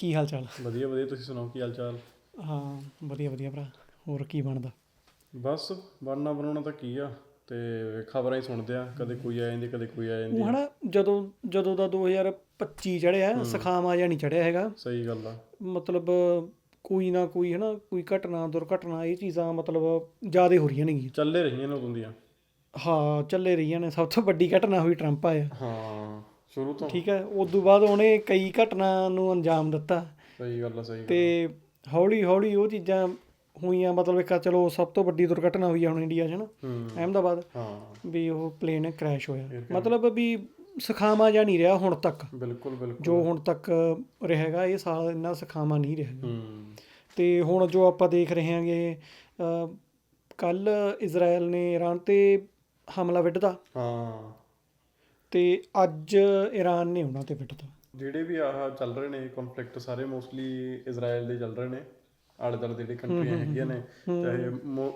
ਕੀ ਹਾਲ ਚਾਲ ਵਧੀਆ ਵਧੀਆ। ਤੁਸੀਂ ਸੁਣਾਓ ਕੀ ਹਾਲ ਚਾਲ ਹਾਂ ਵਧੀਆ ਵਧੀਆ ਭਰਾ। ਹੋਰ ਕੀ ਬਣਦਾ? ਬਸ ਬਣਨਾ ਬਣਾਉਣਾ ਤਾਂ ਕੀ ਆ। ਤੇ ਖਬਰਾਂ ਹੀ ਸੁਣਦੇ ਆ। ਕਦੇ ਕੋਈ ਆ ਜਾਂਦੀ ਕਦੇ ਕੋਈ ਆ ਜਾਂਦੀ। ਉਹ ਹਨਾ ਜਦੋਂ ਜਦੋਂ ਦਾ 2025 ਚੜਿਆ ਸਖਾਵਾ ਜਾਂ ਨਹੀਂ ਚੜਿਆ ਹੈਗਾ। ਸਹੀ ਗੱਲ ਆ। ਮਤਲਬ ਕੋਈ ਨਾ ਕੋਈ ਹਨਾ ਕੋਈ ਘਟਨਾ ਦੁਰਘਟਨਾ ਇਹ ਚੀਜ਼ਾਂ ਮਤਲਬ ਜ਼ਿਆਦਾ ਹੋ ਰਹੀਆਂ ਨੇਗੀਆਂ। ਚੱਲੇ ਰਹੀਆਂ ਨੇ ਉਦੋਂ ਦੀਆਂ। ਹਾਂ ਚੱਲੇ ਰਹੀਆਂ ਨੇ। ਸਭ ਤੋਂ ਵੱਡੀ ਘਟਨਾ ਹੋਈ ਟਰੰਪ ਆਇਆ ਹਾਂ। ਸ਼ੁਰੂ ਤੋਂ। ਠੀਕ ਹੈ ਉਸ ਤੋਂ ਬਾਅਦ ਉਹਨੇ ਕਈ ਘਟਨਾ ਨੂੰ ਅੰਜਾਮ ਦਿੱਤਾ। ਸਹੀ ਗੱਲ ਆ ਸਹੀ ਗੱਲ ਤੇ ਹੌਲੀ ਹੌਲੀ ਉਹ ਚੀਜ਼ਾਂ ਹੋਈਆਂ ਮਤਲਬ ਇੱਕ ਆ ਚਲੋ ਸਭ ਤੋਂ ਵੱਡੀ ਦੁਰਘਟਨਾ ਹੋਈ ਆ ਹੁਣ ਇੰਡੀਆ 'ਚ ਹਨਾ ਹੂੰ। ਅਹਿਮਦਾਬਾਦ। ਹਾਂ। ਵੀ ਉਹ ਪਲੇਨ ਕ੍ਰੈਸ਼ ਹੋਇਆ। ਮਤਲਬ ਵੀ ਸਖਾਵਾ ਜਾਂ ਨਹੀਂ ਰਿਹਾ ਹੁਣ ਤੱਕ। ਬਿਲਕੁਲ ਬਿਲਕੁਲ। ਜੋ ਹੁਣ ਤੱਕ ਰਹੇਗਾ ਇਹ ਸਾਲ ਇੰਨਾ ਸਖਾਵਾ ਨਹੀਂ ਰਿਹਾ। ਹੂੰ। ਤੇ ਹੁਣ ਜੋ ਆਪਾਂ ਦੇਖ ਰਹੇ ਹਾਂਗੇ ਕੱਲ ਇਜ਼ਰਾਈਲ ਨੇ ਈਰਾਨ ਤੇ ਹਮਲਾ ਵਿੱਢਦਾ ਹਾਂ। ਤੇ ਅੱਜ ਈਰਾਨ ਨੇ ਉਹਨਾਂ ਤੇ ਵਿੱਢਤਾ ਜਿਹੜੇ ਵੀ ਆਹ ਚੱਲ ਰਹੇ ਨੇ ਕਨਫਲਿਕਟ ਸਾਰੇ ਮੋਸਟਲੀ ਇਜ਼ਰਾਈਲ ਦੇ ਚੱਲ ਰਹੇ ਨੇ। ਆਲੇ ਦੁਆਲੇ ਦੇ ਜਿਹੜੇ ਕੰਟਰੀਆਂ ਹੈਗੀਆਂ ਨੇ ਚਾਹੇ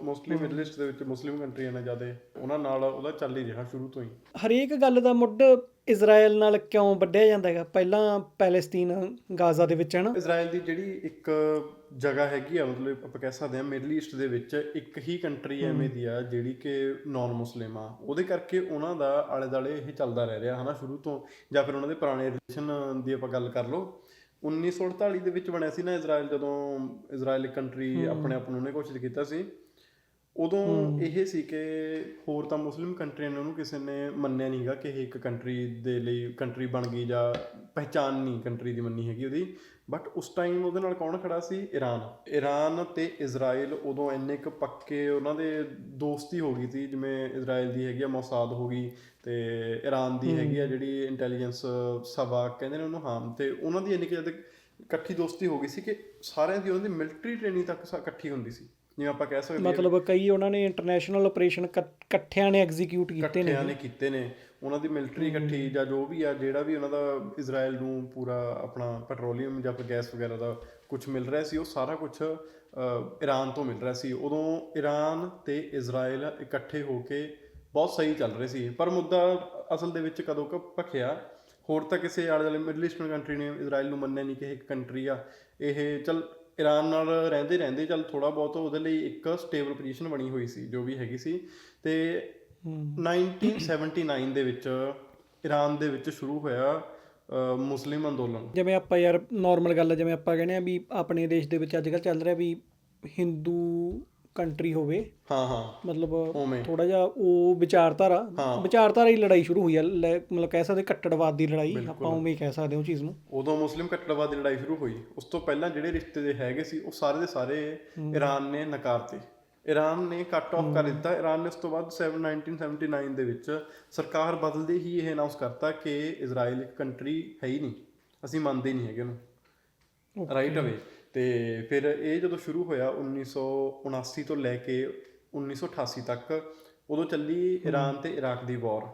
ਮੋਸਟਲੀ ਮਿਡਲ ਈਸਟ ਦੇ ਵਿੱਚ ਮੁਸਲਿਮ ਕੰਟਰੀਆਂ ਨੇ ਜ਼ਿਆਦਾ ਉਹਨਾਂ ਨਾਲ ਉਹਦਾ ਚੱਲ ਹੀ ਰਿਹਾ ਸ਼ੁਰੂ ਤੋਂ ਹੀ। ਹਰੇਕ ਗੱਲ ਦਾ ਮੁੱਢ ਇਜ਼ਰਾਈਲ ਨਾਲ ਕਿਉਂ ਵੱਢਿਆ ਜਾਂਦਾ ਹੈਗਾ? ਪਹਿਲਾਂ ਪੈਲੇਸਤੀਨ ਗਾਜ਼ਾ ਦੇ ਵਿੱਚ ਹੈ ਨਾ? ਇਜ਼ਰਾਈਲ ਦੀ ਜਿਹੜੀ ਇੱਕ ਜਗ੍ਹਾ ਹੈਗੀ ਆ ਮਤਲਬ ਆਪਾਂ ਕਹਿ ਸਕਦੇ ਹਾਂ ਮਿਡਲ ਈਸਟ ਦੇ ਵਿੱਚ ਇੱਕ ਹੀ ਕੰਟਰੀ ਐਵੇਂ ਦੀ ਆ ਜਿਹੜੀ ਕਿ ਨਾਨ ਮੁਸਲਿਮ ਆ। ਉਹਦੇ ਕਰਕੇ ਉਹਨਾਂ ਦਾ ਆਲੇ ਦਾਲੇ ਇਹ ਚੱਲਦਾ ਰਹਿ ਰਿਹਾ ਹਨਾ ਸ਼ੁਰੂ ਤੋਂ। ਜਾਂ ਫਿਰ ਉਹਨਾਂ ਦੇ ਪੁਰਾਣੇ ਰਿਲੇਸ਼ਨ ਦੀ ਆਪਾਂ ਗੱਲ ਕਰ ਲਓ। 1948 ਦੇ ਵਿੱਚ ਬਣਿਆ ਸੀ ਨਾ ਇਜ਼ਰਾਈਲ ਜਦੋਂ ਇਜ਼ਰਾਈਲ ਕੰਟਰੀ ਆਪਣੇ ਆਪ ਨੂੰ ਉਹਨੇ ਘੋਸ਼ਿਤ ਕੀਤਾ ਸੀ। ਉਦੋਂ ਇਹ ਸੀ ਕਿ ਹੋਰ ਤਾਂ ਮੁਸਲਿਮ ਕੰਟਰੀਆਂ ਨੇ ਉਹਨੂੰ ਕਿਸੇ ਨੇ ਮੰਨਿਆ ਨਹੀਂਗਾ ਕਿ ਇਹ ਇੱਕ ਕੰਟਰੀ ਦੇ ਲਈ ਕੰਟਰੀ ਬਣ ਗਈ ਜਾਂ ਪਹਿਚਾਨ ਨਹੀਂ ਕੰਟਰੀ ਦੀ ਮੰਨੀ ਹੈਗੀ ਉਹਦੀ। ਬਟ ਉਸ ਟਾਈਮ ਉਹਦੇ ਨਾਲ ਕੌਣ ਖੜਾ ਸੀ? ਈਰਾਨ ਈਰਾਨ ਤੇ ਇਜ਼ਰਾਈਲ ਉਦੋਂ ਇੰਨੇ ਕੁ ਪੱਕੇ ਉਹਨਾਂ ਦੇ ਦੋਸਤੀ ਹੋ ਗਈ ਸੀ ਜਿਵੇਂ ਇਜ਼ਰਾਈਲ ਦੀ ਹੈਗੀ ਆ ਮੌਸਾਦ ਹੋ ਗਈ ਤੇ ਈਰਾਨ ਦੀ ਹੈਗੀ ਆ ਜਿਹੜੀ ਇੰਟੈਲੀਜੈਂਸ ਸਭਾ ਕਹਿੰਦੇ ਨੇ ਉਹਨੂੰ ਹਾਂ ਤੇ ਉਹਨਾਂ ਦੀ ਇੰਨੀ ਕਿ ਜਦ ਇਕੱਠੀ ਦੋਸਤੀ ਹੋ ਗਈ ਸੀ ਕਿ ਸਾਰਿਆਂ ਦੀ ਉਹਨਾਂ ਦੀ ਮਿਲਟਰੀ ਟ੍ਰੇਨਿੰਗ ਤੱਕ ਇਕੱਠੀ ਹੁੰਦੀ ਸੀ। ਜਿਵੇਂ ਆਪਾਂ ਕਹਿ ਸਕਦੇ ਮਤਲਬ ਕਈ ਉਹਨਾਂ ਨੇ ਇੰਟਰਨੈਸ਼ਨਲ ਆਪਰੇਸ਼ਨ ਇਕੱਠਿਆਂ ਨੇ ਐਗਜ਼ੀਕਿਊਟ ਕੀਤੇ ਨੇ ਇਕੱਠਿਆਂ ਨੇ ਕੀਤੇ ਨੇ। ਉਹਨਾਂ ਦੀ ਮਿਲਟਰੀ ਇਕੱਠੀ ਜਾਂ ਜੋ ਵੀ ਆ ਜਿਹੜਾ ਵੀ ਉਹਨਾਂ ਦਾ ਇਜ਼ਰਾਈਲ ਨੂੰ ਪੂਰਾ ਆਪਣਾ ਪੈਟਰੋਲੀਅਮ ਜਾਂ ਗੈਸ ਵਗੈਰਾ ਦਾ ਕੁਝ ਮਿਲ ਰਿਹਾ ਸੀ ਉਹ ਸਾਰਾ ਕੁਝ ਈਰਾਨ ਤੋਂ ਮਿਲ ਰਿਹਾ ਸੀ। ਉਦੋਂ ਈਰਾਨ ਤੇ ਇਜ਼ਰਾਈਲ ਇਕੱਠੇ ਹੋ ਕੇ ਬਹੁਤ ਸਹੀ ਚੱਲ ਰਹੇ ਸੀ। ਪਰ ਮੁੱਦਾ ਅਸਲ ਦੇ ਵਿੱਚ ਕਦੋਂ ਕ ਭਖਿਆ ਹੋਰ ਤਾਂ ਕਿਸੇ ਆਲੇ ਦੁਆਲੇ ਮਿਡਲ ਈਸਟਰਨ ਕੰਟਰੀ ਨੇ ਇਜ਼ਰਾਈਲ ਨੂੰ ਮੰਨਿਆ ਨਹੀਂ ਕਿ ਇਹ ਇੱਕ ਕੰਟਰੀ ਆ। ਇਹ ਚਲ ਈਰਾਨ ਨਾਲ ਰਹਿੰਦੇ ਰਹਿੰਦੇ ਚਲ ਥੋੜਾ ਬਹੁਤ ਉਹਦੇ ਲਈ ਇੱਕ ਸਟੇਬਲ ਪੋਜੀਸ਼ਨ ਬਣੀ ਹੋਈ ਸੀ ਜੋ ਵੀ ਹੈਗੀ ਸੀ। ਤੇ 1979 ਦੇ ਵਿੱਚ ਈਰਾਨ ਦੇ ਵਿੱਚ ਸ਼ੁਰੂ ਹੋਇਆ ਮੁਸਲਿਮ ਅੰਦੋਲਨ। ਜਿਵੇਂ ਆਪਾਂ ਯਾਰ ਨਾਰਮਲ ਗੱਲ ਜਿਵੇਂ ਆਪਾਂ ਕਹਿੰਦੇ ਆ ਵੀ ਆਪਣੇ ਦੇਸ਼ ਦੇ ਵਿੱਚ ਅੱਜ ਕੱਲ੍ਹ ਚੱਲ ਰਿਹਾ ਵੀ ਹਿੰਦੂ ਕੰਟਰੀ ਹੋਵੇ। ਹਾਂ ਹਾਂ। ਮਤਲਬ ਥੋੜਾ ਜਿਹਾ ਉਹ ਵਿਚਾਰਧਾਰਾ ਵਿਚਾਰਧਾਰਾ ਹੀ ਲੜਾਈ ਸ਼ੁਰੂ ਹੋਈ ਲੈ- ਮਤਲਬ ਕਹਿ ਸਕਦੇ ਕੱਟੜਵਾਦ ਦੀ ਲੜਾਈ ਆਪਾਂ ਉਵੇਂ ਹੀ ਕਹਿ ਸਕਦੇ ਹਾਂ ਉਹ ਚੀਜ਼ ਨੂੰ। ਉਦੋਂ ਮੁਸਲਿਮ ਕੱਟੜਵਾਦ ਦੀ ਲੜਾਈ ਸ਼ੁਰੂ ਹੋਈ। ਉਸ ਤੋਂ ਪਹਿਲਾਂ ਜਿਹੜੇ ਰਿਸ਼ਤੇ ਦੇ ਹੈਗੇ ਸੀ ਉਹ ਸਾਰੇ ਦੇ ਸਾਰੇ ਈਰਾਨ ਨੇ ਨਕਾਰਤੇ। ਈਰਾਨ ਨੇ ਕੱਟ ਆਫ ਕਰ ਦਿੱਤਾ। ਈਰਾਨ ਨੇ ਉਸ ਤੋਂ ਬਾਅਦ 7 1979 ਦੇ ਵਿੱਚ ਸਰਕਾਰ ਬਦਲਦੇ ਹੀ ਇਹ ਅਨਾਉਂਸ ਕਰਤਾ ਕਿ ਇਜ਼ਰਾਈਲ ਇੱਕ ਕੰਟਰੀ ਹੈ ਹੀ ਨਹੀਂ। ਅਸੀਂ ਮੰਨਦੇ ਹੀ ਨਹੀਂ ਹੈਗੇ ਉਹਨੂੰ। ਰਾਈਟ ਅਵੇ ਤੇ ਫਿਰ ਇਹ ਜਦੋਂ ਸ਼ੁਰੂ ਹੋਇਆ 1979 ਤੋਂ ਲੈ ਕੇ 1988 ਤੱਕ ਉਦੋਂ ਚੱਲੀ ਈਰਾਨ ਤੇ ਇਰਾਕ ਦੀ ਵਾਰ।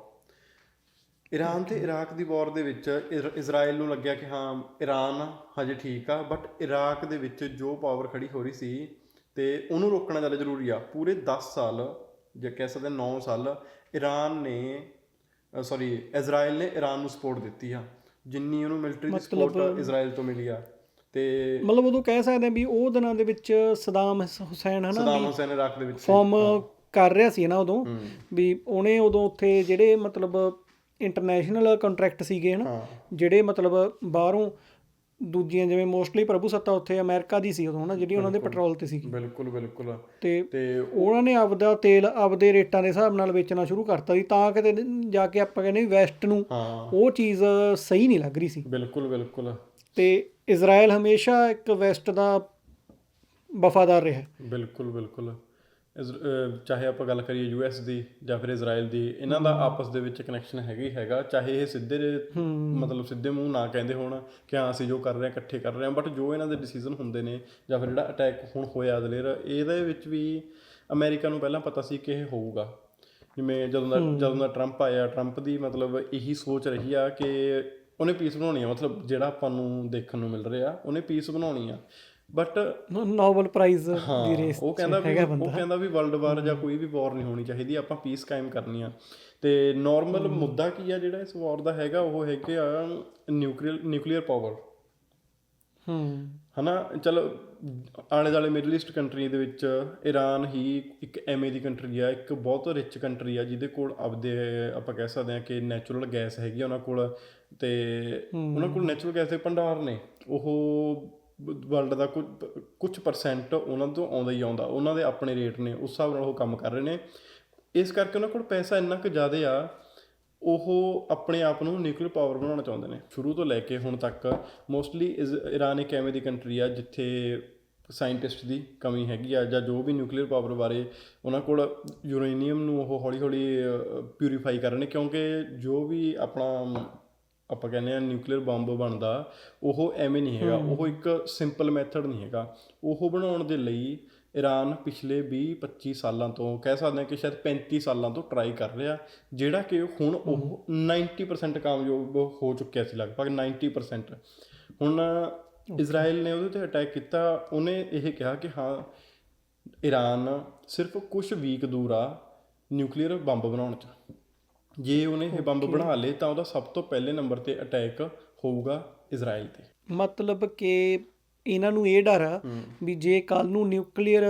ਈਰਾਨ ਤੇ ਇਰਾਕ ਦੀ ਵਾਰ ਦੇ ਵਿੱਚ ਇਜ਼ਰਾਈਲ ਨੂੰ ਲੱਗਿਆ ਕਿ ਹਾਂ ਈਰਾਨ ਹਜੇ ਠੀਕ ਆ ਬਟ ਇਰਾਕ ਦੇ ਵਿੱਚ ਜੋ ਪਾਵਰ ਖੜੀ ਹੋ ਰਹੀ ਸੀ ਤੇ ਉਹਨੂੰ ਰੋਕਣਾ ਜ਼ਿਆਦਾ ਜ਼ਰੂਰੀ ਆ। ਪੂਰੇ 10 ਸਾਲ ਜੇ ਕਹਿ ਸਕਦੇ 9 ਸਾਲ ਈਰਾਨ ਨੇ ਸੌਰੀ ਇਜ਼ਰਾਈਲ ਨੇ ਈਰਾਨ ਨੂੰ ਸਪੋਰਟ ਦਿੱਤੀ ਆ। ਜਿੰਨੀ ਉਹਨੂੰ ਮਿਲਟਰੀ ਦੀ ਸਪੋਰਟ ਇਜ਼ਰਾਈਲ ਤੋਂ ਮਿਲੀ ਆ। ਤੇ ਮਤਲਬ ਉਦੋਂ ਕਹਿ ਸਕਦੇ ਆ ਵੀ ਉਹ ਦਿਨਾਂ ਦੇ ਵਿੱਚ ਸਦਾਮ ਹਸ- ਹੁਸੈਨ ਹਨਾ ਸਦਾਮ ਹੁਸੈਨ ਇਰਾਕ ਦੇ ਵਿੱਚ ਸੀ। ਫਾਰਮ ਕਰ ਰਿਹਾ ਸੀ ਨਾ ਉਦੋਂ ਵੀ ਉਹਨੇ ਉਦੋਂ ਉੱਥੇ ਜਿਹੜੇ ਮਤਲਬ ਇੰਟਰਨੈਸ਼ਨਲ ਕੰਟਰੈਕਟ ਸੀਗੇ ਹਨਾ ਜਿਹੜੇ ਮਤਲਬ ਬਾਹਰੋਂ ਦੂਜੀਆਂ ਜਿਵੇਂ ਮੋਸਟਲੀ ਪ੍ਰਭੂ ਸੱਤਾ ਉੱਥੇ ਅਮਰੀਕਾ ਦੀ ਸੀ ਉਦੋਂ ਹਨਾ ਜਿਹੜੀ ਉਹਨਾਂ ਦੇ ਪੈਟਰੋਲ ਤੇ ਸੀਗੀ। ਬਿਲਕੁਲ ਬਿਲਕੁਲ। ਤੇ ਤੇ ਉਹਨਾਂ ਨੇ ਆਪਦਾ ਤੇਲ ਆਪਦੇ ਰੇਟਾਂ ਦੇ ਹਿਸਾਬ ਨਾਲ ਵੇਚਣਾ ਸ਼ੁਰੂ ਕਰਤਾ ਸੀ ਤਾਂ ਕਿਤੇ ਜਾ ਕੇ ਆਪਾਂ ਕਹਿੰਦੇ ਵੈਸਟ ਨੂੰ ਉਹ ਚੀਜ਼ ਸਹੀ ਨਹੀਂ ਲੱਗ ਰਹੀ ਸੀ। ਬਿਲਕੁਲ ਬਿਲਕੁਲ। ਤੇ ਇਜ਼ਰਾਈਲ ਹਮੇਸ਼ਾ ਇੱਕ ਵੈਸਟ ਦਾ ਵਫਾਦਾਰ ਰਿਹਾ ਬਿਲਕੁਲ ਬਿਲਕੁਲ। ਚਾਹੇ ਆਪਾਂ ਗੱਲ ਕਰੀਏ ਯੂਐਸ ਦੀ ਜਾਂ ਫਿਰ ਇਜ਼ਰਾਈਲ ਦੀ ਇਹਨਾਂ ਦਾ ਆਪਸ ਦੇ ਵਿੱਚ ਕਨੈਕਸ਼ਨ ਹੈਗਾ ਹੀ ਹੈਗਾ ਚਾਹੇ ਇਹ ਸਿੱਧੇ ਮਤਲਬ ਸਿੱਧੇ ਮੂੰਹ ਨਾ ਕਹਿੰਦੇ ਹੋਣ ਕਿ ਹਾਂ ਅਸੀਂ ਜੋ ਕਰ ਰਹੇ ਹਾਂ ਇਕੱਠੇ ਕਰ ਰਹੇ ਹਾਂ ਬਟ ਜੋ ਇਹਨਾਂ ਦੇ ਡਿਸੀਜਨ ਹੁੰਦੇ ਨੇ ਜਾਂ ਫਿਰ ਜਿਹੜਾ ਅਟੈਕ ਹੁਣ ਹੋਇਆ ਅਦਲੇਰ ਇਹਦੇ ਵਿੱਚ ਵੀ ਅਮਰੀਕਾ ਨੂੰ ਪਹਿਲਾਂ ਪਤਾ ਸੀ ਕਿ ਇਹ ਹੋਊਗਾ। ਜਿਵੇਂ ਜਦੋਂ ਦਾ ਜਦੋਂ ਦਾ ਟਰੰਪ ਆਇਆ ਟਰੰਪ ਦੀ ਮਤਲਬ ਇਹੀ ਸੋਚ ਰਹੀ ਆ ਕਿ ਉਹਨੇ ਪੀਸ ਬਣਾਉਣੀ ਆ ਮਤਲਬ ਜਿਹੜਾ ਆਪਾਂ ਨੂੰ ਦੇਖਣ ਨੂੰ ਮਿਲ ਰਿਹਾ ਉਹਨੇ ਪੀਸ ਬਣਾਉਣੀ ਆ। ਬਟ ਨੋਬਲ ਪ੍ਰਾਈਜ਼ ਦੀ ਰੇਸ ਉਹ ਕਹਿੰਦਾ ਵੀ ਉਹ ਕਹਿੰਦਾ ਵੀ ਵਰਲਡ ਵਾਰ ਜਾਂ ਕੋਈ ਵੀ ਵਾਰ ਨਹੀਂ ਹੋਣੀ ਚਾਹੀਦੀ ਆਪਾਂ ਪੀਸ ਕਾਇਮ ਕਰਨੀ ਆ। ਤੇ ਨਾਰਮਲ ਮੁੱਦਾ ਕੀ ਆ ਜਿਹੜਾ ਇਸ ਵਾਰ ਦਾ ਹੈਗਾ ਉਹ ਹੈਗੇ ਆ ਨਿਊਕਲੀਅਰ ਨਿਊਕਲੀਅਰ ਪਾਵਰ ਹੂੰ। ਹਨਾ? ਚਲੋ ਆਲੇ ਦਾਲੇ ਮਿਡਲ ਈਸਟ ਕੰਟਰੀ ਦੇ ਵਿੱਚ ਈਰਾਨ ਹੀ ਇੱਕ ਐਵੇਂ ਦੀ ਕੰਟਰੀ ਆ ਇੱਕ ਬਹੁਤ ਰਿਚ ਕੰਟਰੀ ਆ ਜਿਹਦੇ ਕੋਲ ਆਪਦੇ ਆਪਾਂ ਕਹਿ ਸਕਦੇ ਆ ਕਿ ਨੈਚੁਰਲ ਗੈਸ ਹੈਗੀ ਉਹਨਾਂ ਕੋਲ ਤੇ ਉਹਨਾਂ ਕੋਲ ਨੈਚੁਰਲ ਗੈਸ ਦੇ ਭੰਡਾਰ ਨੇ। ਉਹ ਵਰਲਡ ਦਾ ਕੁਝ ਕੁਝ ਪਰਸੈਂਟ ਉਹਨਾਂ ਤੋਂ ਆਉਂਦਾ ਹੀ ਆਉਂਦਾ ਉਹਨਾਂ ਦੇ ਆਪਣੇ ਰੇਟ ਨੇ ਉਸ ਹਿਸਾਬ ਨਾਲ ਉਹ ਕੰਮ ਕਰ ਰਹੇ ਨੇ। ਇਸ ਕਰਕੇ ਉਹਨਾਂ ਕੋਲ ਪੈਸਾ ਇੰਨਾ ਕੁ ਜ਼ਿਆਦਾ ਆ ਉਹ ਆਪਣੇ ਆਪ ਨੂੰ ਨਿਊਕਲੀਅਰ ਪਾਵਰ ਬਣਾਉਣਾ ਚਾਹੁੰਦੇ ਨੇ। ਸ਼ੁਰੂ ਤੋਂ ਲੈ ਕੇ ਹੁਣ ਤੱਕ ਮੋਸਟਲੀ ਇਰਾਨ ਇੱਕ ਐਵੇਂ ਦੀ ਕੰਟਰੀ ਆ ਜਿੱਥੇ ਸਾਇੰਟਿਸਟ ਦੀ ਕਮੀ ਹੈਗੀ ਆ ਜਾਂ ਜੋ ਵੀ ਨਿਊਕਲੀਅਰ ਪਾਵਰ ਬਾਰੇ ਉਹਨਾਂ ਕੋਲ ਯੂਰੇਨੀਅਮ ਨੂੰ ਉਹ ਹੌਲੀ-ਹੌਲੀ ਪਿਊਰੀਫਾਈ ਕਰ ਰਹੇ ਨੇ। ਕਿਉਂਕਿ ਜੋ ਵੀ ਆਪਣਾ ਆਪਾਂ ਕਹਿੰਦੇ ਆ ਨਿਊਕਲੀਅਰ ਬੰਬ ਬਣਦਾ ਉਹ ਐਵੇਂ ਨਹੀਂ ਹੈਗਾ। ਉਹ ਇੱਕ ਸਿੰਪਲ ਮੈਥਡ ਨਹੀਂ ਹੈਗਾ। ਉਹ ਬਣਾਉਣ ਦੇ ਲਈ ਈਰਾਨ ਪਿਛਲੇ 20-25 ਸਾਲਾਂ ਤੋਂ ਕਹਿ ਸਕਦੇ ਹਾਂ ਕਿ ਸ਼ਾਇਦ 35 ਸਾਲਾਂ ਤੋਂ ਟਰਾਈ ਕਰ ਰਿਹਾ ਜਿਹੜਾ ਕਿ ਹੁਣ ਉਹ 90% ਕਾਮਯਾਬ ਹੋ ਚੁੱਕਿਆ ਸੀ ਲਗਭਗ 90% ਹੁਣ ਇਜ਼ਰਾਈਲ ਨੇ ਉਹਦੇ ਤੇ ਅਟੈਕ ਕੀਤਾ ਉਹਨੇ ਇਹ ਕਿਹਾ ਕਿ ਹਾਂ ਈਰਾਨ ਸਿਰਫ ਕੁਝ ਵੀਕ ਦੂਰ ਆ ਨਿਊਕਲੀਅਰ ਬੰਬ ਬਣਾਉਣ ਚ। ਜੇ ਉਹਨੇ ਇਹ ਬੰਬ ਬਣਾ ਲਏ ਤਾਂ ਉਹਦਾ ਸਭ ਤੋਂ ਪਹਿਲੇ ਨੰਬਰ ਤੇ ਅਟੈਕ ਹੋਊਗਾ ਇਜ਼ਰਾਈਲ ਤੇ। ਮਤਲਬ ਕਿ ਇਹਨਾਂ ਨੂੰ ਇਹ ਡਰ ਆ ਵੀ ਜੇ ਕੱਲ ਨੂੰ ਨਿਊਕਲੀਅਰ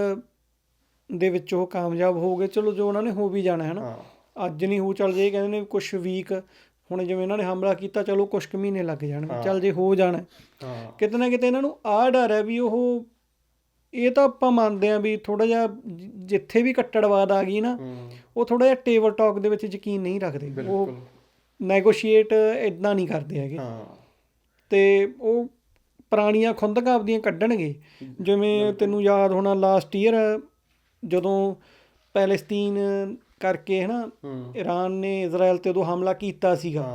ਦੇ ਵਿੱਚ ਉਹ ਕਾਮਯਾਬ ਹੋ ਗਏ ਚਲੋ ਜੋ ਉਹਨਾਂ ਨੇ ਹੋ ਵੀ ਜਾਣਾ ਹੈ। ਨਾ ਅੱਜ ਨਹੀਂ ਹੋ ਚੱਲ ਜੇ ਕਹਿੰਦੇ ਨੇ ਕੁਝ ਵੀਕ ਹੁਣ ਜਿਵੇਂ ਇਹਨਾਂ ਨੇ ਹਮਲਾ ਕੀਤਾ ਚਲੋ ਕੁਝ ਕੁ ਮਹੀਨੇ ਲੱਗ ਜਾਣਗੇ ਚੱਲ ਜੇ ਹੋ ਜਾਣਾ। ਕਿਤੇ ਨਾ ਕਿਤੇ ਇਹਨਾਂ ਨੂੰ ਆਹ ਡਰ ਹੈ ਵੀ ਉਹ ਇਹ ਤਾਂ ਆਪਾਂ ਮੰਨਦੇ ਆ ਵੀ ਥੋੜਾ ਜਿਹਾ ਜਿੱਥੇ ਵੀ ਕੱਟੜਵਾਦ ਆ ਗਈ ਨਾ ਉਹ ਥੋੜਾ ਜਿਹਾ ਟੇਬਲ ਟਾਕ ਦੇ ਵਿੱਚ ਯਕੀਨ ਨਹੀਂ ਰੱਖਦੇ। ਉਹ ਨੈਗੋਸ਼ੀਏਟ ਇਦਾਂ ਨਹੀਂ ਕਰਦੇ ਹੈਗੇ। ਹਾਂ। ਤੇ ਉਹ ਪੁਰਾਣੀਆਂ ਖੁੰਦਕਾਂ ਆਪਦੀਆਂ ਕੱਢਣਗੇ। ਜਿਵੇਂ ਤੈਨੂੰ ਯਾਦ ਹੋਣਾ ਲਾਸਟ ਈਅਰ ਜਦੋਂ ਪੈਲੇਸਤੀਨ ਕਰਕੇ ਹਨਾ ਈਰਾਨ ਨੇ ਇਜ਼ਰਾਈਲ ਤੇ ਉਦੋਂ ਹਮਲਾ ਕੀਤਾ ਸੀਗਾ।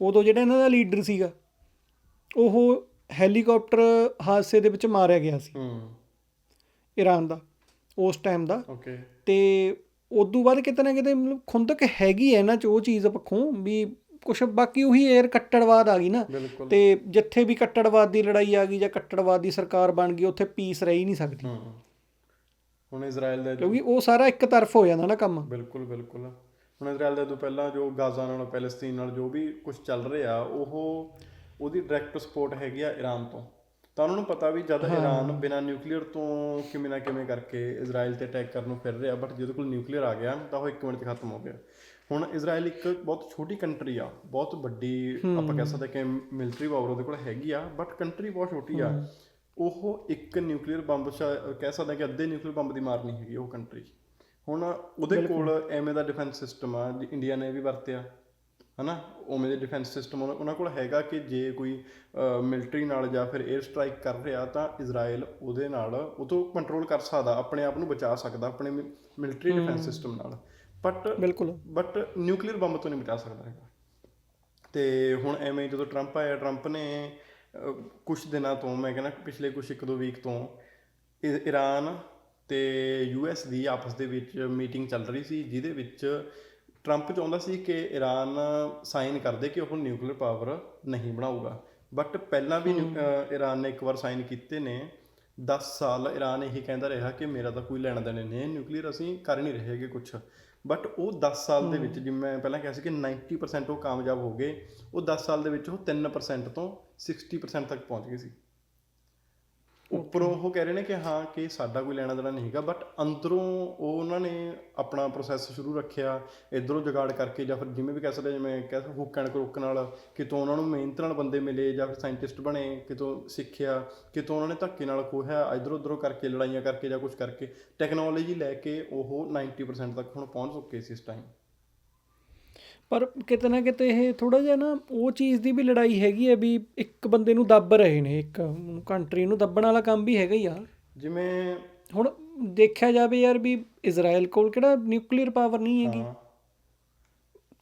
ਉਦੋਂ ਜਿਹੜਾ ਇਹਨਾਂ ਦਾ ਲੀਡਰ ਸੀਗਾ ਉਹ ਹੈਲੀਕਾਪਟਰ ਹਾਦਸੇ ਦੇ ਵਿੱਚ ਮਾਰਿਆ ਗਿਆ ਸੀ। ਈਰਾਨ ਦਾ ਉਸ ਟਾਈਮ ਦਾ। ਓਕੇ ਤੇ ਉਦੋਂ ਬਾਅਦ ਕਿਤੇ ਨਾ ਕਿਤੇ ਮਤਲਬ ਖੁੰਦਕ ਹੈਗੀ ਹੈ ਇਹਨਾਂ ਚ ਉਹ ਚੀਜ਼ ਪੱਖੋਂ ਵੀ ਕੁਛ ਬਾਕੀ ਉਹੀ ਏਅਰ ਕੱਟੜਵਾਦ ਆ ਗਈ ਨਾ। ਤੇ ਜਿੱਥੇ ਵੀ ਕੱਟੜਵਾਦ ਦੀ ਲੜਾਈ ਆ ਗਈ ਜਾਂ ਕੱਟੜਵਾਦ ਦੀ ਸਰਕਾਰ ਬਣ ਗਈ ਉੱਥੇ ਪੀਸ ਰਹੀ ਨਹੀਂ ਸਕਦੀ। ਹੁਣ ਇਜ਼ਰਾਈਲ ਦਾ ਕਿਉਂਕਿ ਉਹ ਸਾਰਾ ਇੱਕ ਤਰਫ ਹੋ ਜਾਂਦਾ ਨਾ ਕੰਮ। ਬਿਲਕੁਲ ਬਿਲਕੁਲ। ਹੁਣ ਇਜ਼ਰਾਈਲ ਦੇ ਤੋਂ ਪਹਿਲਾਂ ਜੋ ਗਾਜ਼ਾ ਨਾਲ ਪੈਲੇਸਤੀਨ ਨਾਲ ਜੋ ਵੀ ਕੁਝ ਚੱਲ ਰਿਹਾ ਉਹ ਉਹਦੀ ਡਾਇਰੈਕਟ ਸਪੋਰਟ ਹੈਗੀ ਆ ਈਰਾਨ ਤੋਂ। ਤਾਂ ਉਹਨਾਂ ਨੂੰ ਪਤਾ ਵੀ ਜਦ ਈਰਾਨ ਬਿਨਾਂ ਨਿਊਕਲੀਅਰ ਤੋਂ ਕਿਵੇਂ ਨਾ ਕਿਵੇਂ ਕਰਕੇ ਇਜ਼ਰਾਈਲ ਤੇ ਅਟੈਕ ਕਰਨ ਨੂੰ ਫਿਰ ਰਿਹਾ ਬਟ ਜਿਹਦੇ ਕੋਲ ਨਿਊਕਲੀਅਰ ਆ ਗਿਆ ਤਾਂ ਉਹ 1 ਮਿੰਟ 'ਚ ਖਤਮ ਹੋ ਗਿਆ। ਹੁਣ ਇਜ਼ਰਾਈਲ ਇੱਕ ਬਹੁਤ ਛੋਟੀ ਕੰਟਰੀ ਆ ਬਹੁਤ ਵੱਡੀ ਆਪਾਂ ਕਹਿ ਸਕਦੇ ਕਿ ਮਿਲਟਰੀ ਪਾਵਰ ਉਹਦੇ ਕੋਲ ਹੈਗੀ ਆ ਬਟ ਕੰਟਰੀ ਬਹੁਤ ਛੋਟੀ ਆ। ਉਹ ਇੱਕ ਨਿਊਕਲੀਅਰ ਬੰਬ ਕਹਿ ਸਕਦੇ ਕਿ ਅੱਧੇ ਨਿਊਕਲੀਅਰ ਬੰਬ ਦੀ ਮਾਰ ਨਹੀਂ ਹੈਗੀ ਉਹ ਕੰਟਰੀ ਹੁਣ ਉਹਦੇ ਕੋਲ ਐਵੇਂ ਦਾ ਡਿਫੈਂਸ ਸਿਸਟਮ ਆ ਜੀ ਇੰਡੀਆ ਨੇ ਵੀ ਵਰਤਿਆ ਹਨਾ? ਉਵੇਂ ਦੇ ਡਿਫੈਂਸ ਸਿਸਟਮ ਉਹਨਾਂ ਕੋਲ ਹੈਗਾ ਕਿ ਜੇ ਕੋਈ ਮਿਲਟਰੀ ਨਾਲ ਜਾਂ ਫਿਰ 에ਅਰ ਸਟ੍ਰਾਈਕ ਕਰ ਰਿਹਾ ਤਾਂ ਇਜ਼ਰਾਈਲ ਉਹਦੇ ਨਾਲ ਉਹ ਤੋਂ ਕੰਟਰੋਲ ਕਰ ਸਕਦਾ ਆਪਣੇ ਆਪ ਨੂੰ ਬਚਾ ਸਕਦਾ ਆਪਣੇ ਮਿਲਟਰੀ ਡਿਫੈਂਸ ਸਿਸਟਮ ਨਾਲ। ਬਟ ਬਿਲਕੁਲ। ਬਟ ਨਿਊਕਲੀਅਰ ਬੰਬ ਤੋਂ ਨਹੀਂ ਬਚਾ ਸਕਦਾ ਹੈਗਾ। ਤੇ ਹੁਣ ਐਵੇਂ ਜਦੋਂ ਟਰੰਪ ਆਇਆ ਟਰੰਪ ਨੇ ਕੁਝ ਦਿਨਾਂ ਤੋਂ ਮੈਂ ਕਹਿੰਦਾ ਪਿਛਲੇ ਕੁਝ ਇੱਕ ਦੋ ਵੀਕ ਤੋਂ ਈਰਾਨ ਤੇ ਯੂਐਸ ਦੀ ਆਪਸ ਦੇ ਵਿੱਚ ਮੀਟਿੰਗ ਚੱਲ ਰਹੀ ਸੀ ਜਿਹਦੇ ਵਿੱਚ ਟਰੰਪ ਚਾਹੁੰਦਾ ਸੀ ਕਿ ਈਰਾਨ ਸਾਈਨ ਕਰਦੇ ਕਿ ਉਹ ਨਿਊਕਲੀਅਰ ਪਾਵਰ ਨਹੀਂ ਬਣਾਊਗਾ। ਬਟ ਪਹਿਲਾਂ ਵੀ ਈਰਾਨ ਨੇ ਇੱਕ ਵਾਰ ਸਾਈਨ ਕੀਤੇ ਨੇ। 10 ਸਾਲ ਈਰਾਨ ਇਹੀ ਕਹਿੰਦਾ ਰਿਹਾ ਕਿ ਮੇਰਾ ਤਾਂ ਕੋਈ ਲੈਣਾ ਦੇਣਾ ਨਹੀਂ ਨਿਊਕਲੀਅਰ ਅਸੀਂ ਕਰ ਨਹੀਂ ਰਹੇ ਹੈਗੇ ਕੁਝ ਬਟ ਉਹ 10 ਸਾਲ ਦੇ ਵਿੱਚ ਜਿਵੇਂ ਮੈਂ ਪਹਿਲਾਂ ਕਿਹਾ ਸੀ ਕਿ 90% ਉਹ ਕਾਮਯਾਬ ਹੋ ਗਏ ਉਹ 10 ਸਾਲ ਦੇ ਵਿੱਚ ਉਹ 3% ਤੋਂ 60% ਤੱਕ ਪਹੁੰਚ ਗਏ ਸੀ। ਉੱਪਰੋਂ ਉਹ ਕਹਿ ਰਹੇ ਨੇ ਕਿ ਹਾਂ, ਕਿ ਸਾਡਾ ਕੋਈ ਲੈਣਾ ਦੇਣਾ ਨਹੀਂ ਹੈਗਾ ਬਟ ਅੰਦਰੋਂ ਉਹ ਉਹਨਾਂ ਨੇ ਆਪਣਾ ਪ੍ਰੋਸੈਸ ਸ਼ੁਰੂ ਰੱਖਿਆ, ਇਧਰੋਂ ਜਗਾੜ ਕਰਕੇ ਜਾਂ ਫਿਰ ਜਿਵੇਂ ਵੀ ਕਹਿ ਸਕਦੇ ਜਿਵੇਂ ਕਹਿ ਸਕਦੇ ਹੁੱਕ ਐਂਡ ਕਰੁੱਕ ਨਾਲ ਕਿਤੋਂ ਉਹਨਾਂ ਨੂੰ ਮਿਹਨਤ ਨਾਲ ਬੰਦੇ ਮਿਲੇ ਜਾਂ ਫਿਰ ਸਾਇੰਟਿਸਟ ਬਣੇ, ਕਿਤੋਂ ਸਿੱਖਿਆ, ਕਿਤੋਂ ਉਹਨਾਂ ਨੇ ਧੱਕੇ ਨਾਲ ਖੋਹਿਆ ਇਧਰੋਂ ਉਧਰੋਂ ਕਰਕੇ, ਲੜਾਈਆਂ ਕਰਕੇ ਜਾਂ ਕੁਝ ਕਰਕੇ ਟੈਕਨੋਲੋਜੀ ਲੈ ਕੇ ਉਹ 90% ਤੱਕ ਹੁਣ ਪਹੁੰਚ ਚੁੱਕੇ ਸੀ ਇਸ ਟਾਈਮ ਪਰ ਕਿਤੇ ਨਾ ਕਿਤੇ ਇਹ ਥੋੜਾ ਜਿਹਾ ਨਾ ਉਹ ਚੀਜ਼ ਦੀ ਵੀ ਲੜਾਈ ਹੈਗੀ ਹੈ ਵੀ ਇੱਕ ਬੰਦੇ ਨੂੰ ਦੱਬ ਰਹੇ ਨੇ ਇੱਕ ਕੰਟਰੀ ਨੂੰ ਦੱਬਣ ਵਾਲਾ ਕੰਮ ਵੀ ਹੈਗਾ ਹੀ ਆ। ਜਿਵੇਂ ਹੁਣ ਦੇਖਿਆ ਜਾਵੇ ਯਾਰ ਵੀ ਇਜ਼ਰਾਈਲ ਕੋਲ ਕਿਹੜਾ ਨਿਊਕਲੀਅਰ ਪਾਵਰ ਨਹੀਂ ਹੈਗੀ।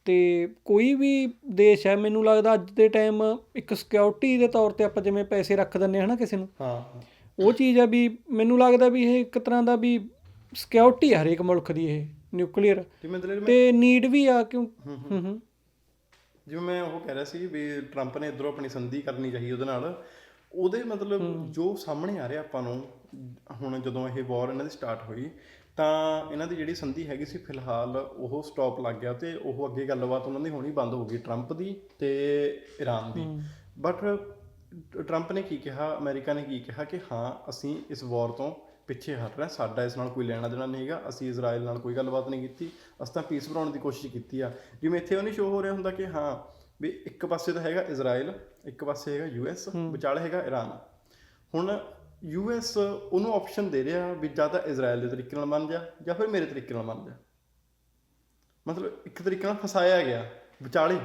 ਤੇ ਕੋਈ ਵੀ ਦੇਸ਼ ਹੈ ਮੈਨੂੰ ਲੱਗਦਾ ਅੱਜ ਦੇ ਟਾਈਮ ਇੱਕ ਸਿਕਿਉਰਿਟੀ ਦੇ ਤੌਰ ਤੇ ਆਪਾਂ ਜਿਵੇਂ ਪੈਸੇ ਰੱਖ ਦਿੰਨੇ ਹਨਾ ਕਿਸੇ ਨੂੰ। ਹਾਂ। ਉਹ ਚੀਜ਼ ਆ ਵੀ ਮੈਨੂੰ ਲੱਗਦਾ ਵੀ ਇਹ ਇੱਕ ਤਰ੍ਹਾਂ ਦਾ ਵੀ ਸਿਕਿਉਰਿਟੀ ਹਰੇਕ ਮੁਲਕ ਦੀ ਇਹ। ਨਿਊਕਲੀਅਰ। ਤੇ ਨੀਡ ਵੀ ਆ ਕਿਉਂ? ਹੂੰ ਹੂੰ। ਜਿਵੇਂ ਮੈਂ ਉਹ ਕਹਿ ਰਿਹਾ ਸੀ ਵੀ ਟਰੰਪ ਨੇ ਇਧਰੋਂ ਆਪਣੀ ਸੰਧੀ ਕਰਨੀ ਚਾਹੀ ਉਹਦੇ ਨਾਲ। ਉਹਦੇ ਮਤਲਬ ਜੋ ਸਾਹਮਣੇ ਆ ਰਿਹਾ ਆਪਾਂ ਨੂੰ ਹੁਣ ਜਦੋਂ ਇਹ ਵਾਰ ਇਹਨਾਂ ਦੀ ਸਟਾਰਟ ਹੋਈ ਤਾਂ ਇਹਨਾਂ ਦੀ ਜਿਹੜੀ ਸੰਧੀ ਹੈਗੀ ਸੀ ਫਿਲਹਾਲ ਉਹ ਸਟਾਪ ਲੱਗ ਗਿਆ ਤੇ ਉਹ ਅੱਗੇ ਗੱਲਬਾਤ ਉਹਨਾਂ ਦੀ ਹੋਣੀ ਬੰਦ ਹੋ ਗਈ ਟਰੰਪ ਦੀ ਤੇ ਈਰਾਨ ਦੀ। ਬਟ ਟਰੰਪ ਨੇ ਕੀ ਕਿਹਾ ਅਮਰੀਕਾ ਨੇ ਕੀ ਕਿਹਾ ਕਿ ਹਾਂ ਅਸੀਂ ਇਸ ਵਾਰ ਤੋਂ ਪਿੱਛੇ ਹਟ ਰਹੇ ਸਾਡਾ ਇਸ ਨਾਲ ਕੋਈ ਲੈਣਾ ਦੇਣਾ ਨਹੀਂ ਹੈਗਾ ਅਸੀਂ ਇਜ਼ਰਾਈਲ ਨਾਲ ਕੋਈ ਗੱਲਬਾਤ ਨਹੀਂ ਕੀਤੀ ਅਸੀਂ ਤਾਂ ਪੀਸ ਬਣਾਉਣ ਦੀ ਕੋਸ਼ਿਸ਼ ਕੀਤੀ ਆ। ਜਿਵੇਂ ਇੱਥੇ ਉਹ ਨਹੀਂ ਸ਼ੋ ਹੋ ਰਿਹਾ ਹੁੰਦਾ ਕਿ ਹਾਂ ਵੀ ਇੱਕ ਪਾਸੇ ਤਾਂ ਹੈਗਾ ਇਜ਼ਰਾਈਲ ਇੱਕ ਪਾਸੇ ਹੈਗਾ ਯੂਐਸ ਵਿਚਾਲੇ ਹੈਗਾ ਈਰਾਨ ਹੁਣ ਯੂਐਸ ਉਹਨੂੰ ਆਪਸ਼ਨ ਦੇ ਰਿਹਾ ਵੀ ਜਾਂ ਤਾਂ ਇਜ਼ਰਾਈਲ ਦੇ ਤਰੀਕੇ ਨਾਲ ਮੰਨ ਜਾ ਜਾਂ ਫਿਰ ਮੇਰੇ ਤਰੀਕੇ ਨਾਲ ਮੰਨ ਜਾ। ਮਤਲਬ ਇੱਕ ਤਰੀਕੇ ਨਾਲ ਫਸਾਇਆ ਗਿਆ ਵਿਚਾਲੇ।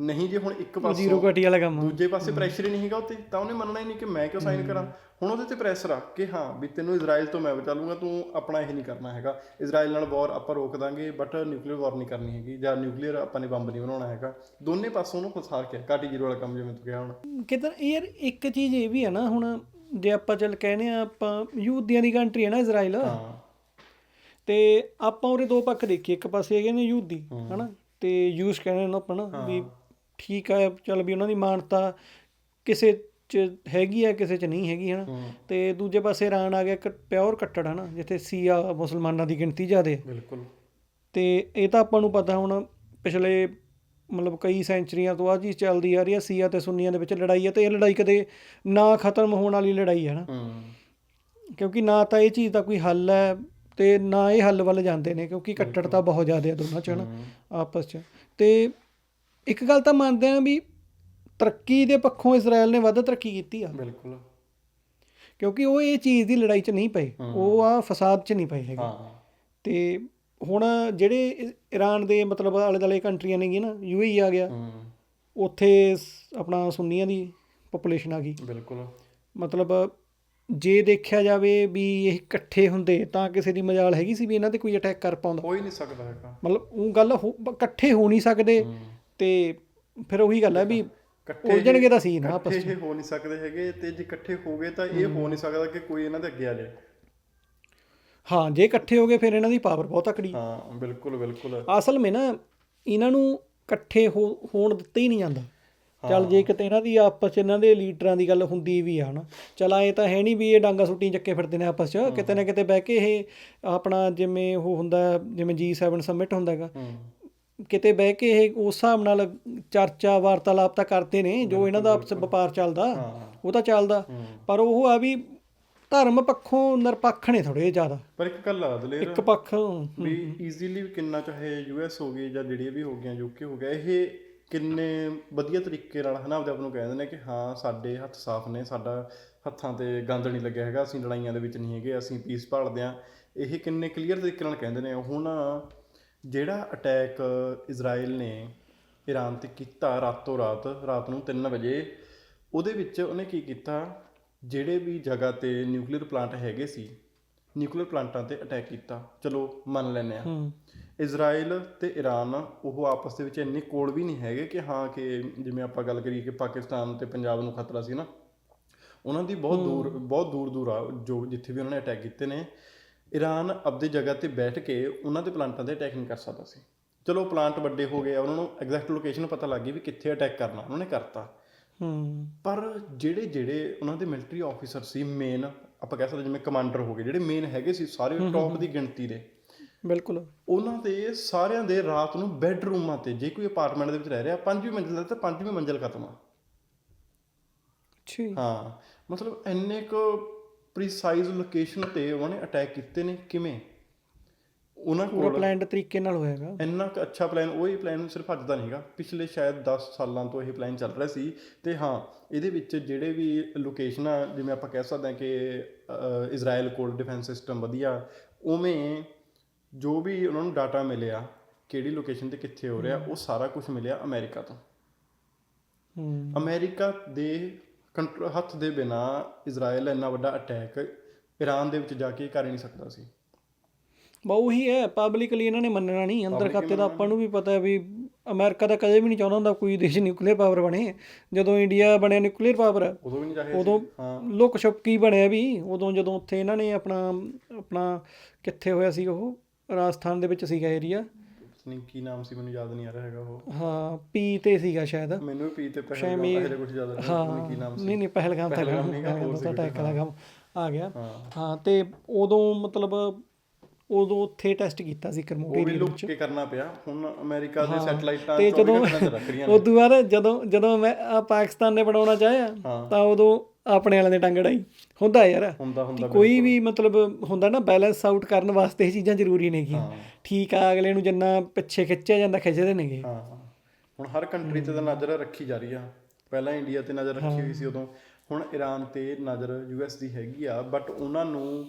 ਨਹੀਂ ਜੇ ਹੁਣ ਇੱਕ ਪਾਸੇ ਜ਼ੀਰੋ ਘਟੀ ਵਾਲਾ ਕੰਮ ਦੂਜੇ ਪਾਸੇ ਪ੍ਰੈਸ਼ਰ ਹੀ ਨਹੀਂ ਹੈਗਾ ਉੱਤੇ ਤਾਂ ਉਹਨੇ ਮੰਨਣਾ ਹੀ ਨਹੀਂ ਕਿ ਮੈਂ ਕਿਉਂ ਸਾਈਨ ਕਰਾਂ। ਹੁਣ ਉਹਦੇ ਤੇ ਪ੍ਰੈਸ਼ਰ ਆ ਕਿ ਹਾਂ ਵੀ ਤੈਨੂੰ ਇਜ਼ਰਾਈਲ ਤੋਂ ਮੈਂ ਬਚਾ ਲੂੰਗਾ ਤੂੰ ਆਪਣਾ ਇਹ ਨਹੀਂ ਕਰਨਾ ਹੈਗਾ। ਇਜ਼ਰਾਈਲ ਨਾਲ ਵਾਰ ਆਪਾਂ ਰੋਕ ਦਾਂਗੇ ਬਟ ਨਿਊਕਲੀਅਰ ਵਾਰ ਨਹੀਂ ਕਰਨੀ ਹੈਗੀ ਜਾਂ ਨਿਊਕਲੀਅਰ ਆਪਾਂ ਨੇ ਬੰਬ ਨਹੀਂ ਬਣਾਉਣਾ ਹੈਗਾ। ਦੋਨੇ ਪਾਸੋਂ ਉਹਨੂੰ ਫਸਾ ਕੇ ਕਾਟੀ ਜ਼ੀਰੋ ਵਾਲਾ ਕੰਮ ਜਿਵੇਂ ਤੂੰ ਕਿਹਾ ਹੁਣ। ਕਿਤੇ ਯਾਰ ਇੱਕ ਚੀਜ਼ ਇਹ ਵੀ ਹੈ ਨਾ ਹੁਣ ਜੇ ਆਪਾਂ ਚੱਲ ਕਹਿੰਦੇ ਆ ਆਪਾਂ ਯਹੂਦੀਆਂ ਦੀ ਕੰਟਰੀ ਹੈ ਨਾ ਇਜ਼ਰਾਈਲ। ਹਾਂ। ਤੇ ਆਪਾਂ ਉਹਦੇ ਦੋ ਪੱਖ ਦੇਖੀਏ ਇੱਕ ਪਾਸੇ ਹੈਗੇ ਨੇ ਯਹੂਦੀ ਹਨਾ? ਤੇ ਯੂਸ ਕਹਿੰਦੇ ਨੇ ਆਪਾਂ ਨਾ ਵੀ ਠੀਕ ਆ ਚੱਲ ਵੀ ਉਹਨਾਂ ਦੀ ਮਾਨਤਾ ਕਿਸੇ ਚ ਹੈਗੀ ਆ ਕਿਸੇ ਚ ਨਹੀਂ ਹੈਗੀ ਹਨਾ? ਹੂੰ। ਤੇ ਦੂਜੇ ਪਾਸੇ ਇਰਾਨ ਆ ਗਿਆ ਇੱਕ ਪਿਓਰ ਕੱਟੜ ਹਨਾ? ਜਿੱਥੇ ਸੀਆ ਮੁਸਲਮਾਨਾਂ ਦੀ ਗਿਣਤੀ ਜ਼ਿਆਦੇ। ਹੈ ਬਿਲਕੁਲ। ਤੇ ਇਹ ਤਾਂ ਆਪਾਂ ਨੂੰ ਪਤਾ ਹੁਣ ਪਿਛਲੇ ਮਤਲਬ ਕਈ ਸੈਂਚਰੀਆਂ ਤੋਂ ਆ ਚੀਜ਼ ਚੱਲਦੀ ਆ ਰਹੀ ਹੈ ਸੀਆ ਤੇ ਸੁੰਨੀਆਂ ਦੇ ਵਿੱਚ ਲੜਾਈ ਹੈ ਤੇ ਇਹ ਲੜਾਈ ਕਦੇ ਨਾ ਖਤਮ ਹੋਣ ਵਾਲੀ ਲੜਾਈ ਹੈ ਨਾ ਹੂੰ। ਕਿਉਂਕਿ ਨਾ ਤਾਂ ਇਹ ਚੀਜ਼ ਦਾ ਕੋਈ ਹੱਲ ਹੈ ਤੇ ਨਾ ਇਹ ਹੱਲ ਵੱਲ ਜਾਂਦੇ ਨੇ ਕਿਉਂਕਿ ਕੱਟੜਤਾ ਬਹੁਤ ਜ਼ਿਆਦਾ ਆ ਦੋਨਾਂ ਚ ਹਨਾ? ਆਪਸ ਚ। ਤੇ ਇੱਕ ਗੱਲ ਤਾਂ ਮੰਨਦੇ ਆ ਵੀ ਤਰੱਕੀ ਦੇ ਪੱਖੋਂ ਇਜ਼ਰਾਈਲ ਨੇ ਵੱਧ ਤਰੱਕੀ ਕੀਤੀ ਆ। ਬਿਲਕੁਲ। ਕਿਉਂਕਿ ਉਹ ਇਹ ਚੀਜ਼ ਦੀ ਲੜਾਈ 'ਚ ਨਹੀਂ ਪਏ। ਉਹ ਆ ਫਸਾਦ 'ਚ ਨਹੀਂ ਪਏ ਹੈਗੇ। ਹਾਂ। ਤੇ ਹੁਣ ਜਿਹੜੇ ਈਰਾਨ ਦੇ ਮਤਲਬ ਆਲੇ ਦੁਆਲੇ ਕੰਟਰੀਆਂ ਨੇਗੀਆਂ ਨਾ ਯੂਏਈ ਆ ਗਿਆ। ਉੱਥੇ ਆਪਣਾ ਸੁੰਨੀਆਂ ਦੀ ਪੋਪੂਲੇਸ਼ਨ ਆ ਗਈ। ਬਿਲਕੁਲ। ਮਤਲਬ ਜੇ ਦੇਖਿਆ ਜਾਵੇ ਵੀ ਇਹ ਇਕੱਠੇ ਹੁੰਦੇ ਤਾਂ ਕਿਸੇ ਦੀ ਮਜਾਲ ਹੈਗੀ ਸੀ ਵੀ ਇਹਨਾਂ ਤੇ ਕੋਈ ਅਟੈਕ ਕਰ ਪਾਉਂਦਾ। ਹੋ ਹੀ ਨਹੀਂ ਸਕਦਾ ਹੈਗਾ। ਮਤਲਬ ਉਹ ਗੱਲ ਇਕੱਠੇ ਹੋ ਨਹੀਂ ਸਕਦੇ। ਤੇ ਫਿਰ ਉਹੀ ਗੱਲ ਹੈ ਵੀ ਉਲਝਣਗੇ ਤਾਂ ਸੀ ਨਾ ਆਪਸ ਇਹ ਹੋ ਨਹੀਂ ਸਕਦੇ ਹੈਗੇ ਤੇ ਜੇ ਇਕੱਠੇ ਹੋ ਗਏ ਤਾਂ ਇਹ ਹੋ ਨਹੀਂ ਸਕਦਾ ਕਿ ਕੋਈ ਇਹਨਾਂ ਦੇ ਅੱਗੇ ਆ ਜਾਏ। ਹਾਂ ਜੇ ਇਕੱਠੇ ਹੋ ਗਏ ਫਿਰ ਇਹਨਾਂ ਦੀ ਪਾਵਰ ਬਹੁਤ ਤਕੜੀ। ਹਾਂ ਬਿਲਕੁਲ ਬਿਲਕੁਲ। ਅਸਲ ਵਿੱਚ ਨਾ ਇਹਨਾਂ ਨੂੰ ਇਕੱਠੇ ਹੋਣ ਦਿੱਤੇ ਹੀ ਨਹੀਂ ਜਾਂਦਾ। ਚੱਲ ਜੇ ਕਿਤੇ ਇਹਨਾਂ ਦੀ ਆਪਸ ਚ ਇਹਨਾਂ ਦੇ ਲੀਡਰਾਂ ਦੀ ਗੱਲ ਹੁੰਦੀ ਵੀ ਆ ਹਨਾ। ਚਲ ਇਹ ਤਾਂ ਹੈ ਨਹੀਂ ਵੀ ਇਹ ਡਾਂਗਾ ਸੁੱਟੀ ਚੱਕੇ ਫਿਰਦੇ ਨੇ ਆਪਸ ਚ। ਕਿਤੇ ਨਾ ਕਿਤੇ ਬਹਿ ਕੇ ਇਹ ਆਪਣਾ ਜਿਵੇਂ ਉਹ ਹੁੰਦਾ ਜਿਵੇਂ G7 ਸਮਿਟ ਹੁੰਦਾ ਹੈਗਾ। ਕਿਤੇ ਬਹਿ ਕੇ ਇਹ ਉਸ ਹਿਸਾਬ ਨਾਲ ਚਰਚਾ ਵਾਰਤਾਲਾਪ ਤਾਂ ਕਰਦੇ ਨੇ ਜੋ ਇਹਨਾਂ ਦਾ ਆਪਸ ਵਪਾਰ ਚੱਲਦਾ ਉਹ ਤਾਂ ਚੱਲਦਾ। ਪਰ ਉਹ ਆ ਵੀ ਧਰਮ ਪੱਖੋਂ ਨਿਰਪੱਖ ਨੇ ਥੋੜੇ ਜ਼ਿਆਦਾ। ਪਰ ਇੱਕ ਗੱਲ ਆ ਦਲੇਰ। ਇੱਕ ਪੱਖ ਵੀ ਈਜ਼ੀਲੀ ਕਿੰਨਾ ਚਾਹੇ ਯੂਐਸ ਹੋ ਗਈ ਜਾਂ ਜਿਹੜੀਆਂ ਵੀ ਹੋ ਗਈਆਂ ਯੂਕੇ ਹੋ ਗਿਆ ਇਹ ਕਿੰਨੇ ਵਧੀਆ ਤਰੀਕੇ ਨਾਲ ਹਨਾ ਆਪਦੇ ਆਪ ਨੂੰ ਕਹਿੰਦੇ ਨੇ ਕਿ ਹਾਂ ਸਾਡੇ ਹੱਥ ਸਾਫ਼ ਨੇ ਸਾਡਾ ਹੱਥਾਂ ਤੇ ਗੰਦ ਨਹੀਂ ਲੱਗਿਆ ਹੈਗਾ ਅਸੀਂ ਲੜਾਈਆਂ ਦੇ ਵਿੱਚ ਨਹੀਂ ਹੈਗੇ ਅਸੀਂ ਪੀਸ ਭਾਲਦੇ ਆ ਇਹ ਕਿੰਨੇ ਕਲੀਅਰ ਤਰੀਕੇ ਨਾਲ ਕਹਿੰਦੇ ਨੇ। ਹੁਣ ਜਿਹੜਾ ਅਟੈਕ ਇਜ਼ਰਾਈਲ ਨੇ ਈਰਾਨ ਤੇ ਕੀਤਾ ਰਾਤੋਂ ਰਾਤ ਰਾਤ ਨੂੰ 3 ਵਜੇ ਉਹਦੇ ਵਿੱਚ ਉਹਨੇ ਕੀ ਕੀਤਾ? ਜਿਹੜੇ ਵੀ ਜਗ੍ਹਾ ਤੇ ਨਿਊਕਲੀਅਰ ਪਲਾਂਟ ਹੈਗੇ ਸੀ ਨਿਊਕਲੀਅਰ ਪਲਾਂਟਾਂ ਤੇ ਅਟੈਕ ਕੀਤਾ। ਚਲੋ ਮੰਨ ਲੈਨੇ ਆ ਇਜ਼ਰਾਈਲ ਤੇ ਈਰਾਨ ਉਹ ਆਪਸ ਦੇ ਵਿੱਚ ਇੰਨੇ ਕੋਲ ਵੀ ਨਹੀਂ ਹੈਗੇ ਕਿ ਹਾਂ ਕਿ ਜਿਵੇਂ ਆਪਾਂ ਗੱਲ ਕਰੀਏ ਕਿ ਪਾਕਿਸਤਾਨ ਤੇ ਪੰਜਾਬ ਨੂੰ ਖਤਰਾ ਸੀ ਨਾ। ਉਹਨਾਂ ਦੀ ਬਹੁਤ ਦੂਰ ਬਹੁਤ ਦੂਰ ਦੂਰ ਆ ਜੋ ਜਿੱਥੇ ਵੀ ਉਹਨਾਂ ਨੇ ਅਟੈਕ ਕੀਤੇ ਨੇ। ਈਰਾਨ ਆਪਦੀ ਜਗ੍ਹਾ ਤੇ ਬੈਠ ਕੇ ਉਹਨਾਂ ਦੇ ਪਲਾਂਟਾਂ ਤੇ ਅਟੈਕ ਨਹੀਂ ਕਰ ਸਕਦਾ ਸੀ। ਚਲੋ ਪਲਾਂਟ ਵੱਡੇ ਹੋ ਗਏ ਉਹਨਾਂ ਨੂੰ ਐਗਜ਼ੈਕਟ ਲੋਕੇਸ਼ਨ ਪਤਾ ਲੱਗ ਗਈ ਵੀ ਕਿੱਥੇ ਅਟੈਕ ਕਰਨਾ ਉਹਨਾਂ ਨੇ ਕਰਤਾ। ਹੂੰ। ਪਰ ਜਿਹੜੇ ਜਿਹੜੇ ਉਹਨਾਂ ਦੇ ਮਿਲਟਰੀ ਆਫੀਸਰ ਸੀ ਮੇਨ ਆਪਾਂ ਕਹਿ ਸਕਦੇ ਜਿਵੇਂ ਕਮਾਂਡਰ ਹੋ ਗਏ ਜਿਹੜੇ ਮੇਨ ਹੈਗੇ ਸੀ ਸਾਰੇ ਟੌਪ ਦੀ ਗਿਣਤੀ ਦੇ। ਬਿਲਕੁਲ। ਉਹਨਾਂ ਦੇ ਸਾਰਿਆਂ ਦੇ ਰਾਤ ਨੂੰ ਬੈੱਡਰੂਮਾਂ ਤੇ ਜੇ ਕੋਈ ਅਪਾਰਟਮੈਂਟ ਦੇ ਵਿੱਚ ਰਹਿ ਰਿਹਾ ਪੰਜਵੀਂ ਮੰਜ਼ਿਲ ਦਾ ਤਾਂ ਪੰਜਵੀਂ ਮੰਜ਼ਿਲ ਖਤਮ ਆ। ਜੀ। ਹਾਂ ਮਤਲਬ ਇੰਨੇ ਕੁ ਪ੍ਰੀਸਾਈਜ਼ ਲੋਕੇਸ਼ਨ ਤੇ ਉਹਨਾਂ ਨੇ ਅਟੈਕ ਕੀਤੇ ਨੇ ਕਿਵੇਂ? ਉਹਨਾਂ ਕੋਲ ਪਲਾਨਡ ਤਰੀਕੇ ਨਾਲ ਹੋਇਆਗਾ ਇੰਨਾ ਕੁ ਅੱਛਾ ਪਲਾਨ ਉਹ ਹੀ ਪਲਾਨ ਸਿਰਫ ਅੱਜ ਦਾ ਨਹੀਂਗਾ ਪਿਛਲੇ ਸ਼ਾਇਦ 10 ਸਾਲਾਂ ਤੋਂ ਇਹ ਪਲਾਨ ਚੱਲ ਰਿਹਾ ਸੀ ਤੇ ਹਾਂ ਇਹਦੇ ਵਿੱਚ ਜਿਹੜੇ ਵੀ ਲੋਕੇਸ਼ਨਾਂ ਜਿਵੇਂ ਆਪਾਂ ਕਹਿ ਸਕਦੇ ਹਾਂ ਕਿ ਇਜ਼ਰਾਈਲ ਕੋਲ ਡਿਫੈਂਸ ਸਿਸਟਮ ਵਧੀਆ ਉਵੇਂ ਜੋ ਵੀ ਉਹਨਾਂ ਨੂੰ ਡਾਟਾ ਮਿਲਿਆ ਕਿਹੜੀ ਲੋਕੇਸ਼ਨ ਤੇ ਕਿੱਥੇ ਹੋ ਰਿਹਾ ਉਹ ਸਾਰਾ ਕੁਝ ਮਿਲਿਆ ਅਮਰੀਕਾ ਤੋਂ। ਅਮਰੀਕਾ ਦੇ ਕੰਟਰੋ ਹੱਥ ਦੇ ਬਿਨਾ ਇਜ਼ਰਾਈਲ ਇੰਨਾ ਵੱਡਾ ਅਟੈਕ ਈਰਾਨ ਦੇ ਵਿੱਚ ਜਾ ਕੇ ਕਰ ਹੀ ਨਹੀਂ ਸਕਦਾ ਸੀ। ਬਾ ਉਹੀ ਹੈ ਪਬਲਿਕਲੀ ਇਹਨਾਂ ਨੇ ਮੰਨਣਾ ਨਹੀਂ ਅੰਦਰ ਖਾਤੇ ਦਾ ਆਪਾਂ ਨੂੰ ਵੀ ਪਤਾ ਹੈ ਵੀ ਅਮਰੀਕਾ ਤਾਂ ਕਦੇ ਵੀ ਨਹੀਂ ਚਾਹੁੰਦਾ ਹੁੰਦਾ ਕੋਈ ਦੇਸ਼ ਨਿਊਕਲੀਅਰ ਪਾਵਰ ਬਣੇ। ਜਦੋਂ ਇੰਡੀਆ ਬਣਿਆ ਨਿਊਕਲੀਅਰ ਪਾਵਰ ਉਦੋਂ ਵੀ ਨਹੀਂ ਚਾਹੇ ਉਦੋਂ ਹਾਂ। ਲੁਕ ਛੁਪ ਕੀ ਬਣਿਆ ਵੀ ਉਦੋਂ ਜਦੋਂ ਉੱਥੇ ਇਹਨਾਂ ਨੇ ਆਪਣਾ ਆਪਣਾ ਕਿੱਥੇ ਹੋਇਆ ਸੀ ਉਹ ਰਾਜਸਥਾਨ ਦੇ ਵਿੱਚ ਸੀਗਾ ਏਰੀਆ ਨਹੀਂ ਕੀ ਨਾਮ ਸੀ ਮੈਨੂੰ ਯਾਦ ਨਹੀਂ ਆ ਰਿਹਾ ਹੈਗਾ ਉਹ। ਹਾਂ ਪੀ ਤੇ ਸੀਗਾ ਸ਼ਾਇਦ। ਮੈਨੂੰ ਵੀ ਪੀ ਤੇ ਪਹਿਲਗਾਮ ਦਾ ਹਜੇ ਕੁਝ ਜ਼ਿਆਦਾ ਨਹੀਂ ਕੀ ਨਾਮ ਸੀ। ਨਹੀਂ ਨਹੀਂ ਪਹਿਲਗਾਮ ਤਾਂ ਪਹਿਲਗਾਮ ਨਹੀਂ ਗਾ, ਹੋਰ ਤਾਂ ਅਟੈਕ ਵਾਲਾ ਕੰਮ ਆ ਗਿਆ। ਹਾਂ ਤੇ ਉਦੋਂ ਮਤਲਬ ਉਦੋਂ ਉੱਥੇ ਟੈਸਟ ਕੀਤਾ ਸੀ ਕਰਮੋਟ ਉਹ ਏਰੀਆ ਲੁੱਕ ਕੇ ਕਰਨਾ ਪਿਆ। ਹੁਣ ਅਮਰੀਕਾ ਦੇ ਸੈਟਲਾਈਟਾਂ ਤੇ 24 ਜਦੋਂ ਘੰਟੇ ਤੇ ਨੇ। ਬਾਅਦ ਜਦੋਂ ਜਦੋਂ ਮੈਂ ਆਹ ਪਾਕਿਸਤਾਨ ਨੇ ਬਣਾਉਣਾ ਚਾਹਿਆ। ਤਾਂ ਉਦੋਂ ਆਪਣੇ ਵਾਲਿਆਂ ਦੇ ਟੰਗ ਅੜਾਈ ਹੁੰਦਾ ਯਾਰ। ਹੁੰਦਾ ਹੁੰਦਾ ਕੋਈ ਵੀ ਮਤਲਬ ਹੁੰਦਾ ਨਾ ਬੈਲੈਂਸ ਆਊਟ ਕਰਨ ਵਾਸਤੇ ਇਹ ਚੀਜ਼ਾਂ ਜ਼ਰੂਰੀ ਨੇਗੀਆਂ ਠੀਕ ਆ ਅਗਲੇ ਨੂੰ ਜਿੰਨਾ ਪਿੱਛੇ ਖਿੱਚਿਆ ਜਾਂਦਾ ਖਿੱਚਦੇ ਨੇਗੇ। ਹਾਂ। ਹੁਣ ਹਰ ਕੰਟਰੀ ਤੇ ਤਾਂ ਨਜ਼ਰ ਰੱਖੀ ਜਾ ਰਹੀ ਆ। ਪਹਿਲਾਂ ਇੰਡੀਆ ਤੇ ਨਜ਼ਰ ਰੱਖੀ ਹੋਈ ਸੀ ਉਦੋਂ। ਹੁਣ ਈਰਾਨ ਤੇ ਨਜ਼ਰ ਯੂਐਸ ਦੀ ਹੈਗੀ ਆ ਬਟ ਉਹਨਾਂ ਨੂੰ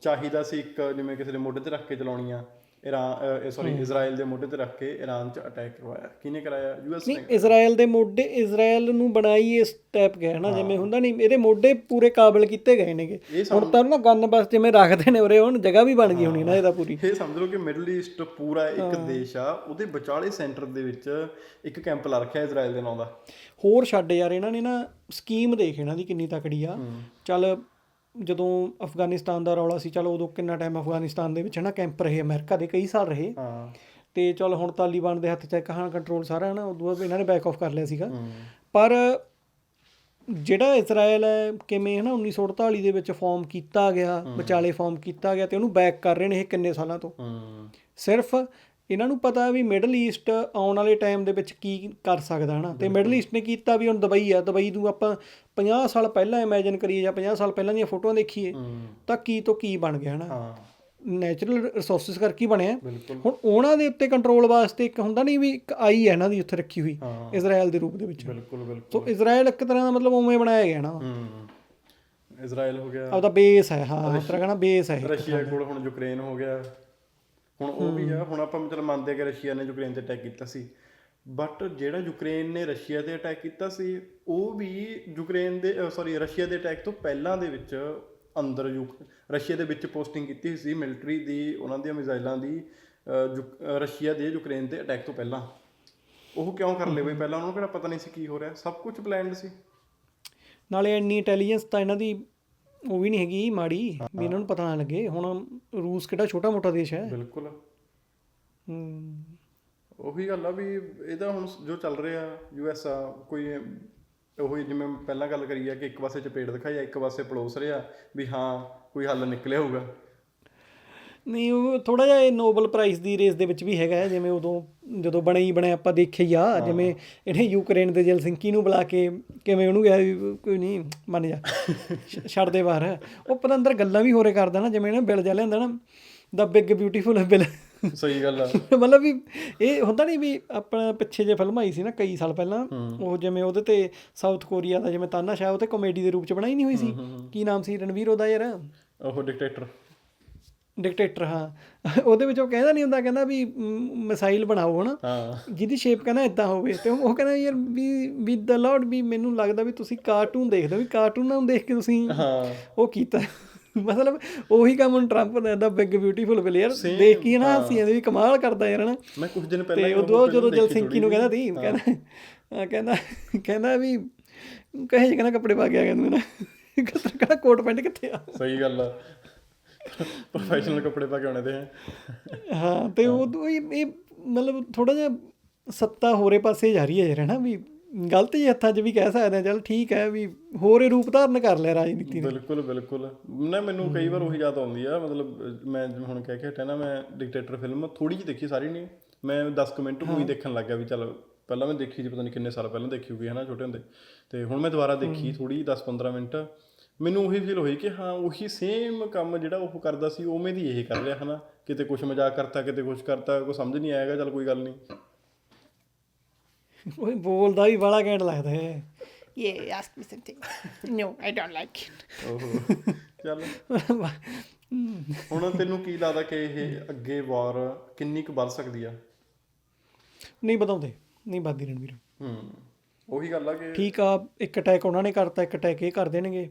ਚਾਹੀਦਾ ਸੀ ਇੱਕ ਜਿਵੇਂ ਕਿਸੇ ਦੇ ਮੋਢੇ ਤੇ ਰੱਖ ਕੇ ਚਲਾਉਣੀ ਆ ਈਰਾਨ ਸੌਰੀ ਇਜ਼ਰਾਈਲ ਦੇ ਮੋਢੇ ਤੇ ਰੱਖ ਕੇ ਈਰਾਨ 'ਚ ਅਟੈਕ ਕਰਵਾਇਆ। ਕਿਹਨੇ ਕਰਾਇਆ? ਯੂਐਸ ਨੇ ਨਹੀਂ ਇਜ਼ਰਾਈਲ ਦੇ ਮੋਢੇ ਇਜ਼ਰਾਈਲ ਨੂੰ ਬਣਾਈ ਇਸ ਟਾਈਪ ਗਿਆ ਨਾ ਜਿਵੇਂ ਹੁੰਦਾ ਨਹੀਂ ਇਹਦੇ ਮੋਢੇ ਪੂਰੇ ਕਾਬਲ ਕੀਤੇ ਗਏ ਨੇਗੇ। ਹੁਣ ਤਾਂ ਨਾ ਗੰਨ ਬਸ ਜਿਵੇਂ ਰੱਖਦੇ ਨੇ ਉਰੇ ਹੁਣ ਜਗ੍ਹਾ ਵੀ ਬਣ ਗਈ ਹੋਣੀ ਨਾ ਇਹਦਾ ਪੂਰੀ। ਇਹ ਸਮਝ ਲਓ ਕਿ ਮਿਡਲ ਈਸਟ ਪੂਰਾ ਇੱਕ ਦੇਸ਼ ਆ ਉਹਦੇ ਵਿਚਾਲੇ ਸੈਂਟਰ ਦੇ ਵਿੱਚ ਇੱਕ ਕੈਂਪ ਲਾ ਰੱਖਿਆ ਇਜ਼ਰਾਈਲ ਦੇ ਨਾਂ ਦਾ। ਹੋਰ ਛੱਡ ਯਾਰ ਇਹਨਾਂ ਨੇ ਨਾ ਸਕੀਮ ਦੇਖ ਇਹਨਾਂ ਦੀ ਕਿੰਨੀ ਤਕੜੀ ਆ। ਚੱਲ ਜਦੋਂ ਅਫਗਾਨਿਸਤਾਨ ਦਾ ਰੌਲਾ ਸੀ ਚਲ ਉਦੋਂ ਕਿੰਨਾ ਟਾਈਮ ਅਫਗਾਨਿਸਤਾਨ ਦੇ ਵਿੱਚ ਹਨਾ ਕੈਂਪ ਰਹੇ ਅਮਰੀਕਾ ਦੇ ਕਈ ਸਾਲ ਰਹੇ। ਹਾਂ। ਤੇ ਚਲ ਹੁਣ ਤਾਲੀਬਾਨ ਦੇ ਹੱਥ 'ਚ ਕਹਾਂ ਕੰਟਰੋਲ ਸਾਰਾ ਨਾ ਉਦੋਂ ਬਾਅਦ ਇਹਨਾਂ ਨੇ ਬੈਕ ਆਫ ਕਰ ਲਿਆ ਸੀਗਾ। ਪਰ ਜਿਹੜਾ ਇਜ਼ਰਾਈਲ ਹੈ ਕਿਵੇਂ ਹਨਾ 1948 ਦੇ ਵਿੱਚ ਫਾਰਮ ਕੀਤਾ ਗਿਆ ਵਿਚਾਲੇ ਫਾਰਮ ਕੀਤਾ ਗਿਆ ਤੇ ਉਹਨੂੰ ਬੈਕ ਕਰ ਰਹੇ ਨੇ ਇਹ ਕਿੰਨੇ ਸਾਲਾਂ ਤੋਂ? ਸਿਰਫ ਇਹਨਾਂ ਨੂੰ ਪਤਾ ਵੀ ਮਿਡਲ ਈਸਟ ਆਉਣ ਵਾਲੇ ਟਾਈਮ ਦੇ ਵਿੱਚ ਕੀ ਕਰ ਸਕਦਾ ਹਨਾ। ਤੇ ਮਿਡਲ ਈਸਟ ਨੇ ਕੀਤਾ ਵੀ ਹੁਣ ਦੁਬਈ ਆ। ਦੁਬਈ ਨੂੰ ਆਪਾਂ 50 ਸਾਲ ਪਹਿਲਾਂ ਇਮੇਜਿਨ ਕਰੀਏ ਜਾਂ 50 ਸਾਲ ਪਹਿਲਾਂ ਦੀਆਂ ਫੋਟੋਆਂ ਦੇਖੀਏ ਤਾਂ ਕੀ ਤੋਂ ਕੀ ਬਣ ਗਿਆ ਹਨਾ। ਨੈਚੁਰਲ ਰਿਸੋਰਸਸ ਕਰਕੇ ਬਣਿਆ। ਹੁਣ ਉਹਨਾਂ ਦੇ ਉੱਤੇ ਕੰਟਰੋਲ ਵਾਸਤੇ ਇੱਕ ਹੁੰਦਾ ਨਹੀਂ ਵੀ ਇੱਕ ਆਈ ਹੈ ਇਹਨਾਂ ਦੀ ਉੱਥੇ ਰੱਖੀ ਹੋਈ ਇਜ਼ਰਾਈਲ ਦੇ ਰੂਪ ਦੇ ਵਿੱਚ। ਬਿਲਕੁਲ ਬਿਲਕੁਲ। ਸੋ ਇਜ਼ਰਾਈਲ ਇੱਕ ਤਰ੍ਹਾਂ ਦਾ ਮਤਲਬ ਉਵੇਂ ਬਣਾਇਆ ਗਿਆ ਨਾ। ਇਜ਼ਰਾਈਲ ਹੋ ਗਿਆ। ਆਪਦਾ ਬੇਸ ਹੈ ਹਾਂ ਉਸ ਤਰ੍ਹਾਂ ਕਹਣਾ ਬੇਸ ਹੈ। ਰਸ਼ੀਆ ਕੋਲ ਹੁਣ ਯੂਕਰੇਨ ਹੋ ਗਿਆ। ਹੁਣ ਉਹ ਵੀ ਆ ਹੁਣ ਆਪਾਂ ਚਲ ਮੰਨਦੇ ਕਿ ਰਸ਼ੀਆ ਨੇ ਯੂਕਰੇਨ ਤੇ ਅਟੈਕ ਕੀਤਾ ਸੀ। ਬਟ ਜਿਹੜਾ ਯੂਕਰੇਨ ਨੇ ਰਸ਼ੀਆ ਤੇ ਅਟੈਕ ਕੀਤਾ ਸੀ ਉਹ ਵੀ ਯੂਕਰੇਨ ਦੇ ਸੌਰੀ ਰਸ਼ੀਆ ਦੇ ਅਟੈਕ ਤੋਂ ਪਹਿਲਾਂ ਦੇ ਵਿੱਚ ਅੰਦਰ ਯੂਕ- ਰਸ਼ੀਆ ਦੇ ਵਿੱਚ ਪੋਸਟਿੰਗ ਕੀਤੀ ਸੀ ਮਿਲਟਰੀ ਦੀ ਉਹਨਾਂ ਦੀਆਂ ਮਿਜ਼ਾਈਲਾਂ ਦੀ ਰਸ਼ੀਆ ਦੇ ਯੂਕਰੇਨ ਤੇ ਅਟੈਕ ਤੋਂ ਪਹਿਲਾਂ। ਉਹ ਕਿਉਂ ਕਰ ਲਏ ਬਈ? ਪਹਿਲਾਂ ਉਹਨਾਂ ਨੂੰ ਕਿਹੜਾ ਪਤਾ ਨਹੀਂ ਸੀ ਕੀ ਹੋ ਰਿਹਾ। ਸਭ ਕੁਝ ਪਲਾਨਡ ਸੀ। ਨਾਲੇ ਇੰਨੀ ਇੰਟੈਲੀਜੈਂਸ ਤਾਂ ਇਹਨਾਂ ਦੀ ਉਹ ਵੀ ਨਹੀਂ ਹੈਗੀ ਮਾੜੀ ਵੀ ਇਹਨਾਂ ਨੂੰ ਪਤਾ ਨਾ ਲੱਗੇ। ਹੁਣ ਰੂਸ ਕਿਹੜਾ ਛੋਟਾ ਮੋਟਾ ਦੇਸ਼ ਹੈ। ਬਿਲਕੁਲ। ਹਮ, ਉਹੀ ਗੱਲ ਆ ਵੀ ਇਹਦਾ ਹੁਣ ਜੋ ਚੱਲ ਰਿਹਾ ਯੂਐਸ ਆ ਕੋਈ ਉਹੀ ਜਿਵੇਂ ਪਹਿਲਾਂ ਗੱਲ ਕਰੀ ਆ ਕਿ ਇੱਕ ਪਾਸੇ ਚਪੇੜ ਦਿਖਾਈ ਆ ਇੱਕ ਪਾਸੇ ਪਲੋਸ ਰਿਹਾ ਵੀ ਹਾਂ ਕੋਈ ਹੱਲ ਨਿਕਲਿਆ ਹੋਊਗਾ। ਨਹੀਂ ਉਹ ਥੋੜਾ ਜਿਹਾ ਇਹ ਨੋਬਲ ਪ੍ਰਾਈਜ਼ ਦੀ ਰੇਸ ਦੇ ਵਿੱਚ ਵੀ ਹੈਗਾ ਹੈ, ਜਿਵੇਂ ਉਦੋਂ ਜਦੋਂ ਬਣੇ ਹੀ ਬਣੇ ਆਪਾਂ ਦੇਖਿਆ ਹੀ ਆ ਜਿਵੇਂ ਇਹਨੇ ਯੂਕਰੇਨ ਦੇ ਜਲਸਿੰਕੀ ਨੂੰ ਬੁਲਾ ਕੇ ਕਿਵੇਂ ਉਹਨੂੰ ਕਿਹਾ ਕੋਈ ਨਹੀਂ ਮੰਨ ਜਾ ਛੱਡ ਦੇ ਬਾਹਰ। ਉਹ ਪਤਾ ਅੰਦਰ ਗੱਲਾਂ ਵੀ ਹੋਰੇ ਕਰਦਾ ਨਾ ਜਿਵੇਂ ਨਾ ਬਿਲ ਜਾ ਲੈਂਦਾ ਨਾ ਦਾ ਬਿਗ ਬਿਊਟੀਫੁਲ ਬਿਲ ਸਹੀ ਗੱਲ ਆ। ਮਤਲਬ ਵੀ ਇਹ ਹੁੰਦਾ ਨਹੀਂ ਵੀ ਆਪਣਾ ਪਿੱਛੇ ਜੇ ਫਿਲਮ ਆਈ ਸੀ ਨਾ ਕਈ ਸਾਲ ਪਹਿਲਾਂ ਉਹ ਜਿਵੇਂ ਉਹਦੇ ਤੇ ਸਾਊਥ ਕੋਰੀਆ ਦਾ ਜਿਵੇਂ ਤਾਨਾਸ਼ਾਹ ਉਹ ਤੇ ਕਾਮੇਡੀ ਦੇ ਰੂਪ ਚ ਬਣਾਈ ਨਹੀਂ ਹੋਈ ਸੀ। ਕੀ ਨਾਮ ਸੀ ਰਣਵੀਰ ਉਹਦਾ ਯਾਰ? ਉਹ ਡਿਕਟੇਟਰ ਡਿਕਟੇਟਰ ਹਾਂ। ਉਹਦੇ ਵਿੱਚ ਉਹ ਕਹਿੰਦਾ ਨਹੀਂ ਹੁੰਦਾ ਕਹਿੰਦਾ ਵੀ ਮਿਸਾਈਲ ਬਣਾਓ ਹਨਾ। ਜਿਹਦੀ ਸ਼ੇਪ ਕਹਿੰਦਾ ਇਦਾਂ ਹੋਵੇ। ਤੇ ਉਹ ਕਹਿੰਦਾ ਯਾਰ ਵੀ ਵੀ ਦ ਲਾਰਡ ਵੀ ਮੈਨੂੰ ਲੱਗਦਾ ਵੀ ਤੁਸੀਂ ਕਾਰਟੂਨ ਦੇਖਦੇ ਹੋ ਵੀ ਕਾਰਟੂਨਾਂ ਨੂੰ ਦੇਖ ਕੇ ਤੁਸੀਂ ਹਾਂ। ਉਹ ਕੀਤਾ। ਮਤਲਬ ਉਹੀ ਕੰਮ ਹੁਣ ਟਰੰਪ ਦਾ ਦਾ ਬਿਗ ਬਿਊਟੀਫੁਲ ਪਲੇਅਰ ਦੇਖ ਕੇ ਨਾ ਅਸੀਂ ਇਹਦੇ ਵੀ ਕਮਾਲ ਕਰਦਾ ਯਾਰ ਹਨਾ। ਮੈਂ ਕੁਝ ਦਿਨ ਪਹਿਲਾਂ ਤੇ ਉਦੋਂ ਜਦੋਂ ਜਲਸਿੰਕੀ ਨੂੰ ਕਹਿੰਦਾ ਸੀ ਕਹਿੰਦਾ ਕਹਿੰਦਾ ਕਹਿੰਦਾ ਵੀ ਕਹੇ ਕਹਿੰਦਾ ਕੱਪੜੇ ਪਾ ਕੇ ਆ ਗਿਆ ਤੂੰ ਨਾ ਕਹਿੰਦਾ ਕੋਟ ਪੈਂਟ ਕਿੱਥੇ ਆ? ਸਹੀ ਗੱਲ ਆ। ਪ੍ਰੋਫੈਸ਼ਨਲ ਕੱਪੜੇ ਪਾ ਕੇ ਆਉਣੇ ਤੇ। ਹਾਂ ਤੇ ਉਹ ਇਹ ਮਤਲਬ ਥੋੜਾ ਜਿਹਾ ਸੱਤਾ ਹੋਰੇ ਪਾਸੇ ਜਾ ਰਹੀ ਹੈ ਯਾਰ ਹਨਾ ਵੀ ਗਲਤ ਜਿਹੇ ਹੱਥਾਂ 'ਚ ਵੀ ਕਹਿ ਸਕਦੇ ਆ ਚਲ ਠੀਕ ਹੈ ਵੀ ਹੋਰ ਇਹ ਰੂਪ ਧਾਰਨ ਕਰ ਲਿਆ ਰਾਜਨੀਤੀ ਨੇ। ਬਿਲਕੁਲ ਬਿਲਕੁਲ। ਨਾ ਮੈਨੂੰ ਕਈ ਵਾਰ ਉਹੀ ਯਾਦ ਆਉਂਦੀ ਆ ਮਤਲਬ ਮੈਂ ਹੁਣ ਕਹਿ ਕੇ ਹਟਿਆ ਨਾ ਮੈਂ ਡਿਕਟੇਟਰ ਫਿਲਮ ਥੋੜੀ ਜਿਹੀ ਦੇਖੀ ਸਾਰੀ ਨਹੀਂ। ਮੈਂ 10 ਕੁ ਮਿੰਟ ਮੂਵੀ ਦੇਖਣ ਲੱਗ ਗਿਆ ਵੀ ਚਲ ਪਹਿਲਾਂ ਮੈਂ ਦੇਖੀ ਸੀ ਪਤਾ ਨਹੀਂ ਕਿੰਨੇ ਸਾਲ ਪਹਿਲਾਂ ਦੇਖੀ ਹੋਊਗੀ ਹਨਾ ਛੋਟੇ ਹੁੰਦੇ। ਤੇ ਹੁਣ ਮੈਂ ਦੁਬਾਰਾ ਦੇਖੀ ਥੋੜੀ 10-15 ਮਿੰਟ। ਮੈਨੂੰ ਉਹੀ ਫੀਲ ਹੋਈ ਕਿ ਹਾਂ ਉਹੀ ਸੇਮ ਕੰਮ ਜਿਹੜਾ ਉਹ ਕਰਦਾ ਸੀ ਉਵੇਂ ਦੀ ਇਹ ਕਰ ਰਿਹਾ ਹਨਾ? ਕਿਤੇ ਕੁਝ ਮਜ਼ਾਕ ਕਰਤਾ ਕਿਤੇ ਕੁਝ ਕਰਤਾ ਕੋਈ ਸਮਝ ਨਹੀਂ ਆਏਗਾ ਚਲ ਕੋਈ ਗੱਲ ਨਹੀਂ। ਉਹ ਬੋਲਦਾ ਵੀ ਬੜਾ ਘੈਂਟ ਲੱਗਦਾ ਹੈ। Yeah, ask me something. no, I don't like it. ਓਹੋ ਚੱਲ। ਹੁਣ ਤੈਨੂੰ ਕੀ ਲੱਗਦਾ ਕਿ ਇਹ ਅੱਗੇ ਵਾਰ ਕਿੰਨੀ ਕੁ ਵੱਧ ਸਕਦੀ ਆ? ਨਹੀਂ ਬਤਾਉਂਦੇ ਨਹੀਂ ਬਾਦੀ ਰਣਵੀਰ। ਹੂੰ ਉਹੀ ਗੱਲ ਆ ਕਿ ਠੀਕ ਆ ਇੱਕ ਅਟੈਕ ਉਹਨਾਂ ਨੇ ਕਰਤਾ ਇੱਕ ਅਟੈਕ ਇਹ ਕਰ ਦੇਣਗੇ।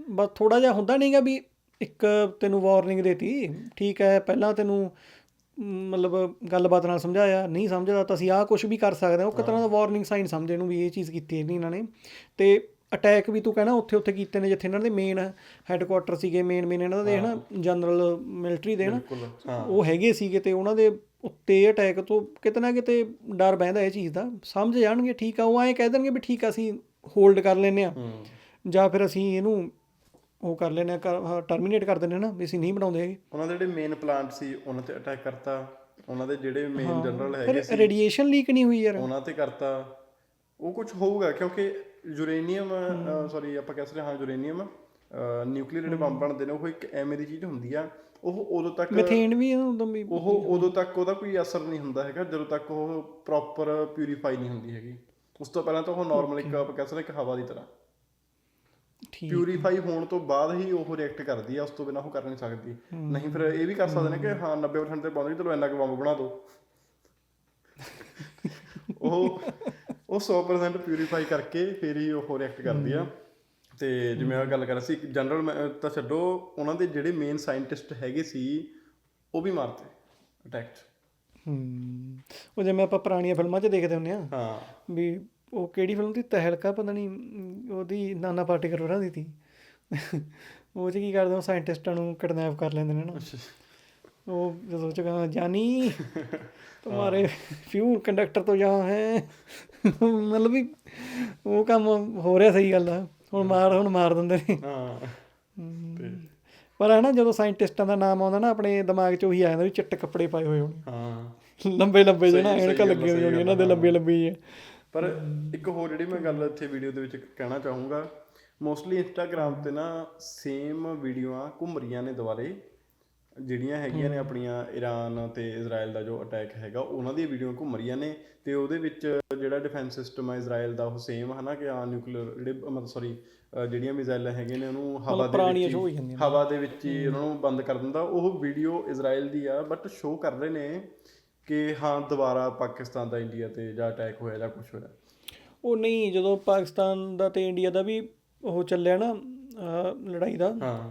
ਬਸ ਥੋੜਾ ਜਿਹਾ ਹੁੰਦਾ ਨਹੀਂਗਾ ਵੀ ਇੱਕ ਤੈਨੂੰ ਵਾਰਨਿੰਗ ਦੇਤੀ। ਠੀਕ ਹੈ ਪਹਿਲਾਂ ਤੈਨੂੰ ਮਤਲਬ ਗੱਲਬਾਤ ਨਾਲ ਸਮਝਾਇਆ ਨਹੀਂ ਸਮਝਦਾ ਤਾਂ ਅਸੀਂ ਆਹ ਕੁਝ ਵੀ ਕਰ ਸਕਦੇ ਹਾਂ। ਉਹ ਇੱਕ ਤਰ੍ਹਾਂ ਦਾ ਵਾਰਨਿੰਗ ਸਾਈਨ ਸਮਝੇ ਨੂੰ ਵੀ ਇਹ ਚੀਜ਼ ਕੀਤੀ ਨਹੀਂ ਇਹਨਾਂ ਨੇ। ਤੇ ਅਟੈਕ ਵੀ ਤੂੰ ਕਹਿਣਾ ਉੱਥੇ ਉੱਥੇ ਕੀਤੇ ਨੇ ਜਿੱਥੇ ਇਹਨਾਂ ਦੇ ਮੇਨ ਹੈੱਡਕੁਆਟਰ ਸੀਗੇ ਮੇਨ ਮੇਨ ਇਹਨਾਂ ਦੇ ਹਨਾ ਜਨਰਲ ਮਿਲਟਰੀ ਦੇ ਹਨਾ ਉਹ ਹੈਗੇ ਸੀਗੇ ਤੇ ਉਹਨਾਂ ਦੇ ਉੱਤੇ ਅਟੈਕ ਤੋਂ ਕਿਤੇ ਨਾ ਕਿਤੇ ਡਰ ਬਹਿੰਦਾ ਇਹ ਚੀਜ਼ ਦਾ। ਸਮਝ ਜਾਣਗੇ ਠੀਕ ਆ ਉਹ ਐਂ ਕਹਿ ਦੇਣਗੇ ਵੀ ਠੀਕ ਆ ਅਸੀਂ ਹੋਲਡ ਕਰ ਲੈਨੇ ਆ ਜਾਂ ਫਿਰ ਅਸੀਂ ਇਹਨੂੰ ਉਹ ਕਰ ਲੈਣੇ ਟਰਮੀਨੇਟ ਕਰ ਦਿੰਦੇ ਨਾ ਵੀ ਅਸੀਂ ਨਹੀਂ ਬਣਾਉਂਦੇ ਹੈਗੇ। ਉਹਨਾਂ ਦੇ ਜਿਹੜੇ ਮੇਨ ਪਲਾਂਟ ਸੀ ਉਹਨਾਂ ਤੇ ਅਟੈਕ ਕਰਤਾ। ਉਹਨਾਂ ਦੇ ਜਿਹੜੇ ਮੇਨ ਜਨਰਲ ਹੈਗੇ ਫਿਰ ਸੀ ਰੇਡੀਏਸ਼ਨ ਲੀਕ ਨਹੀਂ ਹੋਈ ਯਾਰ। ਉਹਨਾਂ ਤੇ ਕਰਤਾ। ਉਹ ਕੁਝ ਹੋਊਗਾ ਕਿਉਂਕਿ ਯੂਰੇਨੀਅਮ ਸੌਰੀ ਆਪਾਂ ਕਹਿ ਸਕਦੇ ਹਾਂ ਯੂਰੇਨੀਅਮ ਨਿਊਕਲੀਅਰ ਜਿਹੜੇ ਬੰਬ ਬਣਦੇ ਨੇ ਉਹ ਇੱਕ ਐਵੇਂ ਦੀ ਚੀਜ਼ ਹੁੰਦੀ ਆ। ਉਹ ਉਦੋਂ ਤੱਕ ਮਿਥੇਨ ਵੀ ਉਦੋਂ ਵੀ ਉਹ ਉਦੋਂ ਤੱਕ ਉਹਦਾ ਕੋਈ ਅਸਰ ਨਹੀਂ ਹੁੰਦਾ ਹੈਗਾ ਜਦੋਂ ਤੱਕ ਉਹ ਪ੍ਰੋਪਰ ਪਿਊਰੀਫਾਈ ਨਹੀਂ ਹੁੰਦੀ ਹੈਗੀ। ਉਸ ਤੋਂ ਪਹਿਲਾਂ ਤਾਂ ਉਹ ਨਾਰਮਲ ਇੱਕ ਆਪਾਂ ਕਹਿ ਸਕਦੇ ਇੱਕ ਹਵਾ ਦੀ ਤਰ੍ਹਾਂ। ਪਿਊਰੀਫਾਈ ਹੋਣ ਤੋਂ ਬਾਅਦ ਹੀ ਉਹ ਰਿਐਕਟ ਕਰਦੀ ਆ ਉਸ ਤੋਂ ਬਿਨਾਂ ਉਹ ਕਰ ਨਹੀਂ ਸਕਦੀ। ਨਹੀਂ ਫਿਰ ਇਹ ਵੀ ਕਰ ਸਕਦੇ ਨੇ ਕਿ ਹਾਂ 90% ਤੇ ਗਈ ਚਲੋ ਇੰਨਾ ਕੁ ਬੰਬ ਬਣਾ ਦਿਓ ਉਹ ਉਹ 100% ਪਿਊਰੀਫਾਈ ਕਰਕੇ ਫਿਰ ਹੀ ਉਹ ਰਿਐਕਟ ਕਰਦੀ ਆ। ਤੇ ਜਿਵੇਂ ਆ ਗੱਲ ਕਰ ਸੀ ਜਨਰਲ ਤਾਂ ਛੱਡੋ ਉਹਨਾਂ ਦੇ ਜਿਹੜੇ ਮੇਨ ਸਾਇੰਟਿਸਟ ਹੈਗੇ ਸੀ ਉਹ ਵੀ ਮਾਰਤੇ ਅਟੈਕਟ ਹੂੰ। ਉਹ ਜਿਵੇਂ ਆਪਾਂ ਪੁਰਾਣੀਆਂ ਫਿਲਮਾਂ 'ਚ ਦੇਖਦੇ ਹੁੰਦੇ ਆ। ਹਾਂ। ਵੀ ਉਹ ਕਿਹੜੀ ਫਿਲਮ ਦੀ? ਤਹਿਲਕਾ ਪਤਾ ਨਹੀਂ ਉਹਦੀ ਨਾਨਾ ਪਾਟੇਕਰ ਹੋਰਾਂ ਦੀ ਸੀ ਉਹ 'ਚ ਕੀ ਕਰਦੇ? ਉਹ ਸਾਇੰਟਿਸਟਾਂ ਨੂੰ ਕਿਡਨੈਪ ਕਰ ਲੈਂਦੇ ਨੇ ਨਾ। ਉਹ ਜਦੋਂ ਚ ਕਹਿੰਦਾ ਜਾਨੀ ਤੁਹਾਰੇ ਫਿਊਲ ਕੰਡਕਟਰ ਤੋਂ ਜਹਾਂ ਹੈ। ਮਤਲਬ ਵੀ ਉਹ ਕੰਮ ਹੋ ਰਿਹਾ ਸਹੀ ਗੱਲ ਆ। ਹੁਣ ਮਾਰ ਹੁਣ ਮਾਰ ਦਿੰਦੇ ਨੇ। ਹਾਂ। ਪਰ ਹੈ ਨਾ ਜਦੋਂ ਸਾਇੰਟਿਸਟਾਂ ਦਾ ਨਾਮ ਆਉਂਦਾ ਨਾ ਆਪਣੇ ਦਿਮਾਗ 'ਚ ਉਹੀ ਆ ਜਾਂਦਾ ਵੀ ਚਿੱਟੇ ਕੱਪੜੇ ਪਾਏ ਹੋਏ ਹੋਣ। ਹਾਂ। ਲੰਬੇ ਲੰਬੇ ਜਿਹੇ ਨਾ ਐਨਕਾਂ ਹੋਈਆਂ ਸਹੀ ਇਹਨਾਂ ਦੇ ਲੰਬੇ ਲੰਬੇ ਪਰ ਇੱਕ ਹੋਰ ਜਿਹੜੀ ਮੈਂ ਗੱਲ ਇੱਥੇ ਵੀਡੀਓ ਦੇ ਵਿੱਚ ਕਹਿਣਾ ਚਾਹੂੰਗਾ ਮੋਸਟਲੀ ਇੰਸਟਾਗ੍ਰam ਤੇ ਨਾ ਸੇਮ ਵੀਡੀਓਆਂ ਘੁੰਮ ਰਹੀਆਂ ਨੇ ਦੁਬਾਰੇ। ਜਿਹੜੀਆਂ ਹੈਗੀਆਂ ਨੇ ਆਪਣੀਆਂ ਈਰਾਨ ਤੇ ਇਜ਼ਰਾਈਲ ਦਾ ਜੋ ਅਟੈਕ ਹੈਗਾ ਉਹਨਾਂ ਦੀਆਂ ਵੀਡੀਓ ਘੁੰਮ ਰਹੀਆਂ ਨੇ ਤੇ ਉਹਦੇ ਵਿੱਚ ਜਿਹੜਾ ਡਿਫੈਂਸ ਸਿਸਟਮ ਹੈ ਇਜ਼ਰਾਈਲ ਦਾ ਉਹ ਸੇਮ ਹਨਾ ਕਿ ਆ ਨਿਊਕਲੀਅਰ ਜਿਹੜੇ ਮਤਲਬ ਸੌਰੀ ਜਿਹੜੀਆਂ ਮਿਜ਼ਾਈਲ ਹੈਗੇ ਨੇ ਉਹਨੂੰ ਹਵਾ ਦੇ ਵਿੱਚ ਹੀ ਹਵਾ ਦੇ ਵਿੱਚ ਹੀ ਉਹਨਾਂ ਨੂੰ ਬੰਦ ਕਰ ਦਿੰਦਾ। ਉਹ ਵੀਡੀਓ ਇਜ਼ਰਾਈਲ ਦੀ ਆ ਬਟ ਸ਼ੋਅ ਕਰ ਰਹੇ ਨੇ। ਕਿ ਹਾਂ ਦੁਬਾਰਾ ਪਾਕਿਸਤਾਨ ਦਾ ਇੰਡੀਆ ਤੇ ਜਾਂ ਅਟੈਕ ਹੋਇਆ ਜਾਂ ਕੁਝ ਹੋਇਆ? ਉਹ ਨਹੀਂ ਜਦੋਂ ਪਾਕਿਸਤਾਨ ਦਾ ਤੇ ਇੰਡੀਆ ਦਾ ਵੀ ਉਹ ਚੱਲਿਆ ਨਾ ਲੜਾਈ ਦਾ। ਹਾਂ।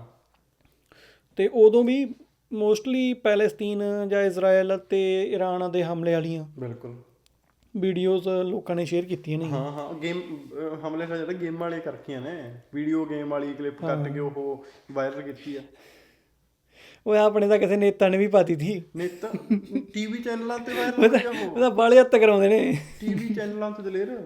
ਤੇ ਉਦੋਂ ਵੀ ਮੋਸਟਲੀ ਪੈਲੇਸਤੀਨ ਜਾਂ ਇਜ਼ਰਾਈਲ ਤੇ ਈਰਾਨ ਦੇ ਹਮਲੇ ਵਾਲੀਆਂ ਬਿਲਕੁਲ। ਵੀਡੀਓਜ਼ ਲੋਕਾਂ ਨੇ ਸ਼ੇਅਰ ਕੀਤੀਆਂ ਨੇ। ਹਾਂ ਹਾਂ। ਗੇਮ ਹਮਲੇ ਨਾਲ ਜਿਹੜਾ ਗੇਮ ਵਾਲੇ ਕਰਕੀਆਂ ਨੇ। ਵੀਡੀਓ ਗੇਮ ਵਾਲੀ ਕਲਿੱਪ ਕੱਟ ਕੇ ਉਹ ਵਾਇਰਲ ਕੀਤੀ ਆ। ਉਹ ਆਪਣੇ ਤਾਂ ਕਿਸੇ ਨੇਤਾ ਨੇ ਵੀ ਪਾਤੀ ਸੀ। ਨੇਤਾ ਟੀਵੀ ਚੈਨਲਾਂ ਤੇ ਵਾਇਰਲ ਹੋ ਗਿਆ ਉਹ। ਉਹਦਾ ਬਾਲੇ ਹੱਤ ਕਰਾਉਂਦੇ ਨੇ। ਟੀਵੀ ਚੈਨਲਾਂ ਤੇ ਦਲੇਰ।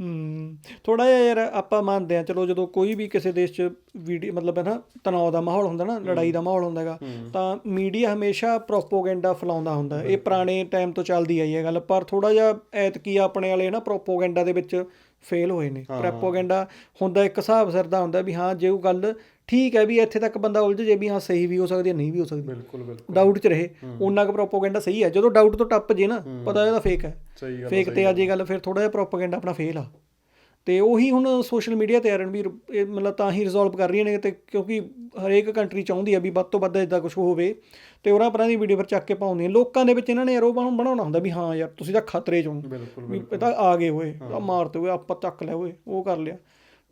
ਹੂੰ ਥੋੜਾ ਜਿਹਾ ਯਾਰ ਆਪਾਂ ਮੰਨਦੇ ਆ ਚਲੋ ਜਦੋਂ ਕੋਈ ਵੀ ਕਿਸੇ ਦੇਸ਼ 'ਚ ਵੀਡੀਓ ਮਤਲਬ ਹੈ ਨਾ ਤਣਾਅ ਦਾ ਮਾਹੌਲ ਹੁੰਦਾ ਨਾ ਲੜਾਈ ਦਾ ਮਾਹੌਲ ਹੁੰਦਾ ਹੈਗਾ ਤਾਂ ਮੀਡੀਆ ਹਮੇਸ਼ਾ ਪ੍ਰੋਪੋਗੈਂਡਾ ਫੈਲਾਉਂਦਾ ਹੁੰਦਾ ਇਹ ਪੁਰਾਣੇ ਟਾਈਮ ਤੋਂ ਚੱਲਦੀ ਆਈ ਹੈ ਗੱਲ ਪਰ ਥੋੜਾ ਜਿਹਾ ਐਤਕੀ ਆਪਣੇ ਵਾਲੇ ਨਾ ਪ੍ਰੋਪੋਗੈਂਡਾ ਦੇ ਵਿੱਚ ਫੇਲ ਹੋਏ ਨੇ। ਪ੍ਰੋਪੋਗੈਂਡਾ ਹੁੰਦਾ ਇੱਕ ਹਿਸਾਬ ਸਿਰ ਦਾ ਹੁੰਦਾ ਵੀ ਹਾਂ ਜੇ ਉਹ ਗੱਲ ਠੀਕ ਹੈ ਵੀ ਇੱਥੇ ਤੱਕ ਬੰਦਾ ਉਲਝ ਜੇ ਵੀ ਹਾਂ ਸਹੀ ਵੀ ਹੋ ਸਕਦੀ ਹੈ ਨਹੀਂ ਵੀ ਹੋ ਸਕਦੀ। ਬਿਲਕੁਲ ਬਿਲਕੁਲ। ਡਾਊਟ 'ਚ ਰਹੇ। ਉਹਨਾਂ ਕੁ ਪ੍ਰੋਪੋਗੈਂਡਾ ਸਹੀ ਹੈ। ਜਦੋਂ ਡਾਊਟ ਤੋਂ ਟੱਪ ਜੇ ਨਾ ਪਤਾ ਇਹਦਾ ਫੇਕ ਹੈ। ਸਹੀ ਗੱਲ ਫੇਕ ਤੇ ਅੱਜ ਇਹ ਗੱਲ ਫਿਰ ਥੋੜਾ ਜਿਹਾ ਪ੍ਰੋਪਾਗੈਂਡਾ ਆਪਣਾ ਫੇਲ ਆ। ਤੇ ਉਹੀ ਹੁਣ ਸੋਸ਼ਲ ਮੀਡੀਆ ਤੇ ਰਣਵੀਰ ਇਹ ਮਤਲਬ ਤਾਂ ਹੀ ਰਿਜ਼ੋਲਵ ਕਰ ਰਹੀਆਂ ਨੇ ਤੇ ਕਿਉਂਕਿ ਹਰੇਕ ਕੰਟਰੀ ਚਾਹੁੰਦੀ ਆ ਵੀ ਵੱਧ ਤੋਂ ਵੱਧ ਇਦਾਂ ਕੁਝ ਹੋਵੇ ਤੇ ਉਹਨਾਂ ਪਰਾਂ ਦੀ ਵੀਡੀਓ ਫਿਰ ਚੱਕ ਕੇ ਪਾਉਂਦੀਆਂ। ਲੋਕਾਂ ਦੇ ਵਿੱਚ ਇਹਨਾਂ ਨੇ ਆਰੋਪ ਬਣਾਉਣਾ ਹੁੰਦਾ ਵੀ ਹਾਂ ਯਾਰ ਤੁਸੀਂ ਤਾਂ ਖਤਰੇ ਚੋਂ ਵੀ ਤਾਂ ਆ ਗਏ ਹੋਏ ਆ ਮਾਰਤੇ ਹੋਏ ਆਪਾਂ ਚੱਕ ਲਿਆ ਹੋਏ ਉਹ ਕਰ ਲਿਆ।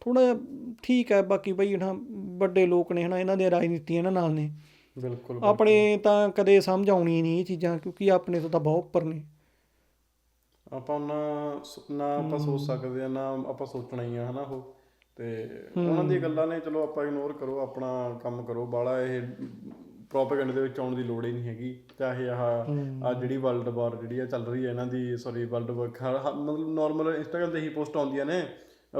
ਥੋੜਾ ਠੀਕ ਹੈ ਬਾਕੀ ਬਈ ਨਾ ਵੱਡੇ ਲੋਕ ਨੇ ਹਨਾ ਇਹਨਾਂ ਦੀਆਂ ਰਾਜਨੀਤੀਆਂ ਇਹਨਾਂ ਨਾਲ ਨੇ। ਬਿਲਕੁਲ ਆਪਣੇ ਤਾਂ ਕਦੇ ਸਮਝ ਆਉਣੀ ਨਹੀਂ ਇਹ ਚੀਜ਼ਾਂ ਕਿਉਂਕਿ ਆਪਣੇ ਤੋਂ ਤਾਂ ਬਹੁਤ ਉੱਪਰ ਨੇ। ਆਪਾਂ ਨਾ ਨਾ ਆਪਾਂ ਸੋਚ ਸਕਦੇ ਆ ਨਾ ਆਪਾਂ ਸੋਚਣਾ ਹੀ ਆ ਹਨਾ ਉਹ। ਤੇ ਉਹਨਾਂ ਦੀਆਂ ਗੱਲਾਂ ਨੇ ਚਲੋ ਆਪਾਂ ਇਗਨੋਰ ਕਰੋ ਆਪਣਾ ਕੰਮ ਕਰੋ। ਬਾਲਾ ਇਹ ਪ੍ਰੋਪਗੈਂਡਾ ਦੇ ਵਿੱਚ ਆਉਣ ਦੀ ਲੋੜ ਹੀ ਨਹੀਂ ਹੈਗੀ। ਚਾਹੇ ਆਹ ਆ ਜਿਹੜੀ ਵਰਲਡ ਵਾਰ ਜਿਹੜੀ ਆ ਚੱਲ ਰਹੀ ਹੈ ਇਹਨਾਂ ਦੀ ਸੌਰੀ ਵਰਲਡ ਵਾਰ ਮਤਲਬ ਨਾਰਮਲ ਇੰਸਟਾਗ੍ਰਾਮ ਤੇ ਹੀ ਪੋਸਟ ਆਉਂਦੀਆਂ ਨੇ।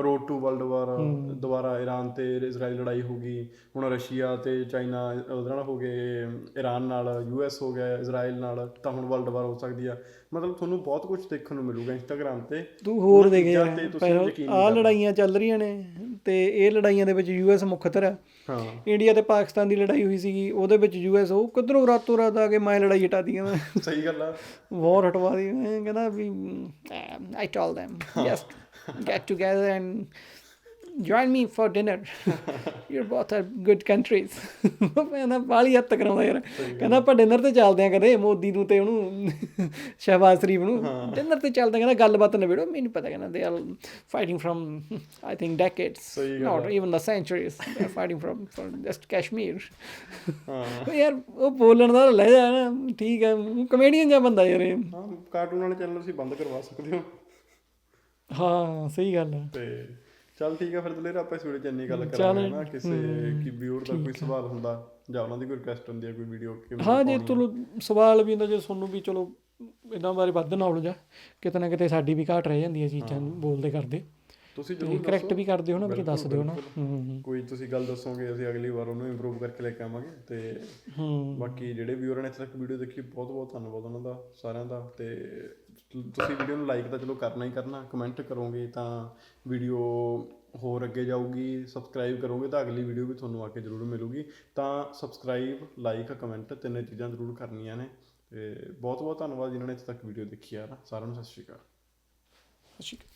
ਰੋਡ ਟੂ ਵਰਲਡ ਵਾਰ ਦੁਬਾਰਾ ਈਰਾਨ ਤੇ ਇਜ਼ਰਾਈਲ ਲੜਾਈ ਹੋ ਗਈ ਹੁਣ ਰਸ਼ੀਆ ਤੇ ਚਾਈਨਾ ਉਹਦੇ ਨਾਲ ਹੋ ਗਏ ਈਰਾਨ ਨਾਲ ਯੂਐਸ ਹੋ ਗਿਆ ਇਜ਼ਰਾਈਲ ਨਾਲ ਤਾਂ ਹੁਣ ਵਰਲਡ ਵਾਰ ਹੋ ਸਕਦੀ ਆ। ਮਤਲਬ ਤੁਹਾਨੂੰ ਬਹੁਤ ਕੁਝ ਦੇਖਣ ਨੂੰ ਮਿਲੂਗਾ ਇੰਸਟਾਗ੍ਰਾਮ ਤੇ। ਤੂੰ ਹੋਰ ਦੇਖ ਯਾਰ ਆਹ ਲੜਾਈਆਂ ਚੱਲ ਰਹੀਆਂ ਨੇ ਤੇ ਇਹ ਲੜਾਈਆਂ ਦੇ ਵਿੱਚ ਯੂਐਸ ਮੁੱਖਤਰ ਹੈ ਹਾਂ। ਇੰਡੀਆ ਤੇ ਪਾਕਿਸਤਾਨ ਦੀ ਲੜਾਈ ਹੋਈ ਸੀਗੀ ਉਹਦੇ ਵਿੱਚ ਯੂਐਸ ਉਹ ਕਿਧਰੋਂ ਰਾਤੋਂ ਰਾਤ ਆ ਕੇ ਮੈਂ ਲੜਾਈ ਹਟਾ ਮੈਂ। ਸਹੀ ਗੱਲ ਆ। ਵਾਰ ਹਟਵਾ ਦੀ ਮੈਂ ਕਹਿੰਦਾ ਵੀ I told them, just get together and join me for dinner. you both are good countries. ਉਹ ਕਹਿੰਦਾ ਬਾਲੀ ਹੱਤ ਕਰਾਉਂਦਾ ਯਾਰ। ਕਹਿੰਦਾ ਆਪਾਂ ਡਿਨਰ ਤੇ ਚੱਲਦੇ ਆ ਕਦੇ ਮੋਦੀ ਨੂੰ ਤੇ ਉਹਨੂੰ ਸ਼ਹਿਬਾਜ਼ ਸ਼ਰੀਫ ਨੂੰ। ਡਿਨਰ ਤੇ ਚੱਲਦੇ ਕਹਿੰਦਾ ਗੱਲਬਾਤ ਨਿਬੇੜੋ ਮੈਨੂੰ ਪਤਾ ਕਹਿੰਦਾ they are fighting from I think decades not even the centuries they are fighting from for just Kashmir ਹਾਂ। ਯਾਰ ਉਹ ਬੋਲਣ ਦਾ ਲੈ ਜਾ ਨਾ। ਠੀਕ ਹੈ ਕਮੇਡੀਅਨ ਜਿਹਾ ਬੰਦਾ ਯਾਰ ਹਾਂ ਕਾਰਟੂਨ ਵਾਲੇ ਚੈਨਲ ਤੁਸੀਂ ਬੰਦ ਕਰਵਾ ਸਕਦੇ ਹੋ। ਹਾਂ ਸਹੀ ਗੱਲ ਹੈ ਤੇ ਚੱਲ ਠੀਕ ਆ ਫਿਰ ਦਲੇਰ ਆਪਾਂ ਇਸ ਵੀਡੀਓ 'ਚ ਇੰਨੀ ਗੱਲ ਕਰਾਂਗੇ ਨਾ ਕਿਸੇ ਕੀ ਵਿਊਅਰ ਦਾ ਕੋਈ ਸਵਾਲ ਹੁੰਦਾ ਜਾਂ ਉਹਨਾਂ ਦੀ ਕੋਈ ਰਿਕੁਐਸਟ ਹੁੰਦੀ ਹੈ ਕੋਈ ਵੀਡੀਓ ਕਿਵੇਂ ਹਾਂ ਜੇ ਤੁਹਾਨੂੰ ਸਵਾਲ ਵੀ ਹੁੰਦਾ ਜੇ ਤੁਹਾਨੂੰ ਵੀ ਚਲੋ ਇਹਨਾਂ ਬਾਰੇ ਵੱਧ ਨੌਲੇਜ ਆ ਕਿਤੇ ਨਾ ਕਿਤੇ ਸਾਡੀ ਵੀ ਘਾਟ ਰਹਿ ਜਾਂਦੀ ਹੈ ਚੀਜ਼ਾਂ ਬੋਲਦੇ ਕਰਦੇ। ਤੁਸੀਂ ਜ਼ਰੂਰ ਕਰੈਕਟ। ਵੀ ਕਰ ਦਿਓ ਨਾ ਵੀਰੇ ਬਿਲਕੁਲ, ਦੱਸ ਦਿਓ ਨਾ। ਹੂੰ ਹੂੰ, ਕੋਈ ਤੁਸੀਂ ਗੱਲ ਦੱਸੋਗੇ ਅਸੀਂ ਅਗਲੀ ਵਾਰ ਉਹਨੂੰ ਇੰਪਰੂਵ ਕਰਕੇ ਲੈ ਕੇ ਆਵਾਂਗੇ। ਤੇ ਹੂੰ। ਬਾਕੀ ਜਿਹੜੇ ਵੀਅਰ ਨੇ ਇੱਥੇ ਤੱਕ ਵੀਡੀਓ ਦੇਖੀ ਬਹੁਤ ਬਹੁਤ ਧੰਨਵਾਦ ਉਹਨਾਂ ਦਾ ਸਾਰਿਆਂ ਦਾ। ਤੇ ਤੁਸੀਂ ਵੀਡੀਓ ਨੂੰ ਲਾਈਕ ਤਾਂ ਚਲੋ ਕਰਨਾ ਹੀ ਕਰਨਾ ਕਮੈਂਟ ਕਰੋਗੇ ਤਾਂ ਵੀਡੀਓ ਹੋਰ ਅੱਗੇ ਜਾਊਗੀ ਸਬਸਕ੍ਰਾਈਬ ਕਰੋਗੇ ਤਾਂ ਅਗਲੀ ਵੀਡੀਓ ਵੀ ਤੁਹਾਨੂੰ ਆ ਕੇ ਜ਼ਰੂਰ ਮਿਲੂਗੀ। ਤਾਂ ਸਬਸਕ੍ਰਾਈਬ ਲਾਈਕ ਕਮੈਂਟ ਤਿੰਨੇ ਚੀਜ਼ਾਂ ਜ਼ਰੂਰ ਕਰਨੀਆਂ ਨੇ। ਤੇ ਬਹੁਤ ਬਹੁਤ ਧੰਨਵਾਦ ਜਿਨ੍ਹਾਂ ਨੇ ਇੱਥੇ ਤੱਕ ਵੀਡੀਓ ਦੇਖੀ ਆ ਨਾ ਸਾਰਿਆਂ ਨੂੰ ਸਤਿ ਸ਼੍ਰੀ ਅਕਾਲ। ਸਤਿ ਸ਼੍ਰੀ ਅਕਾਲ।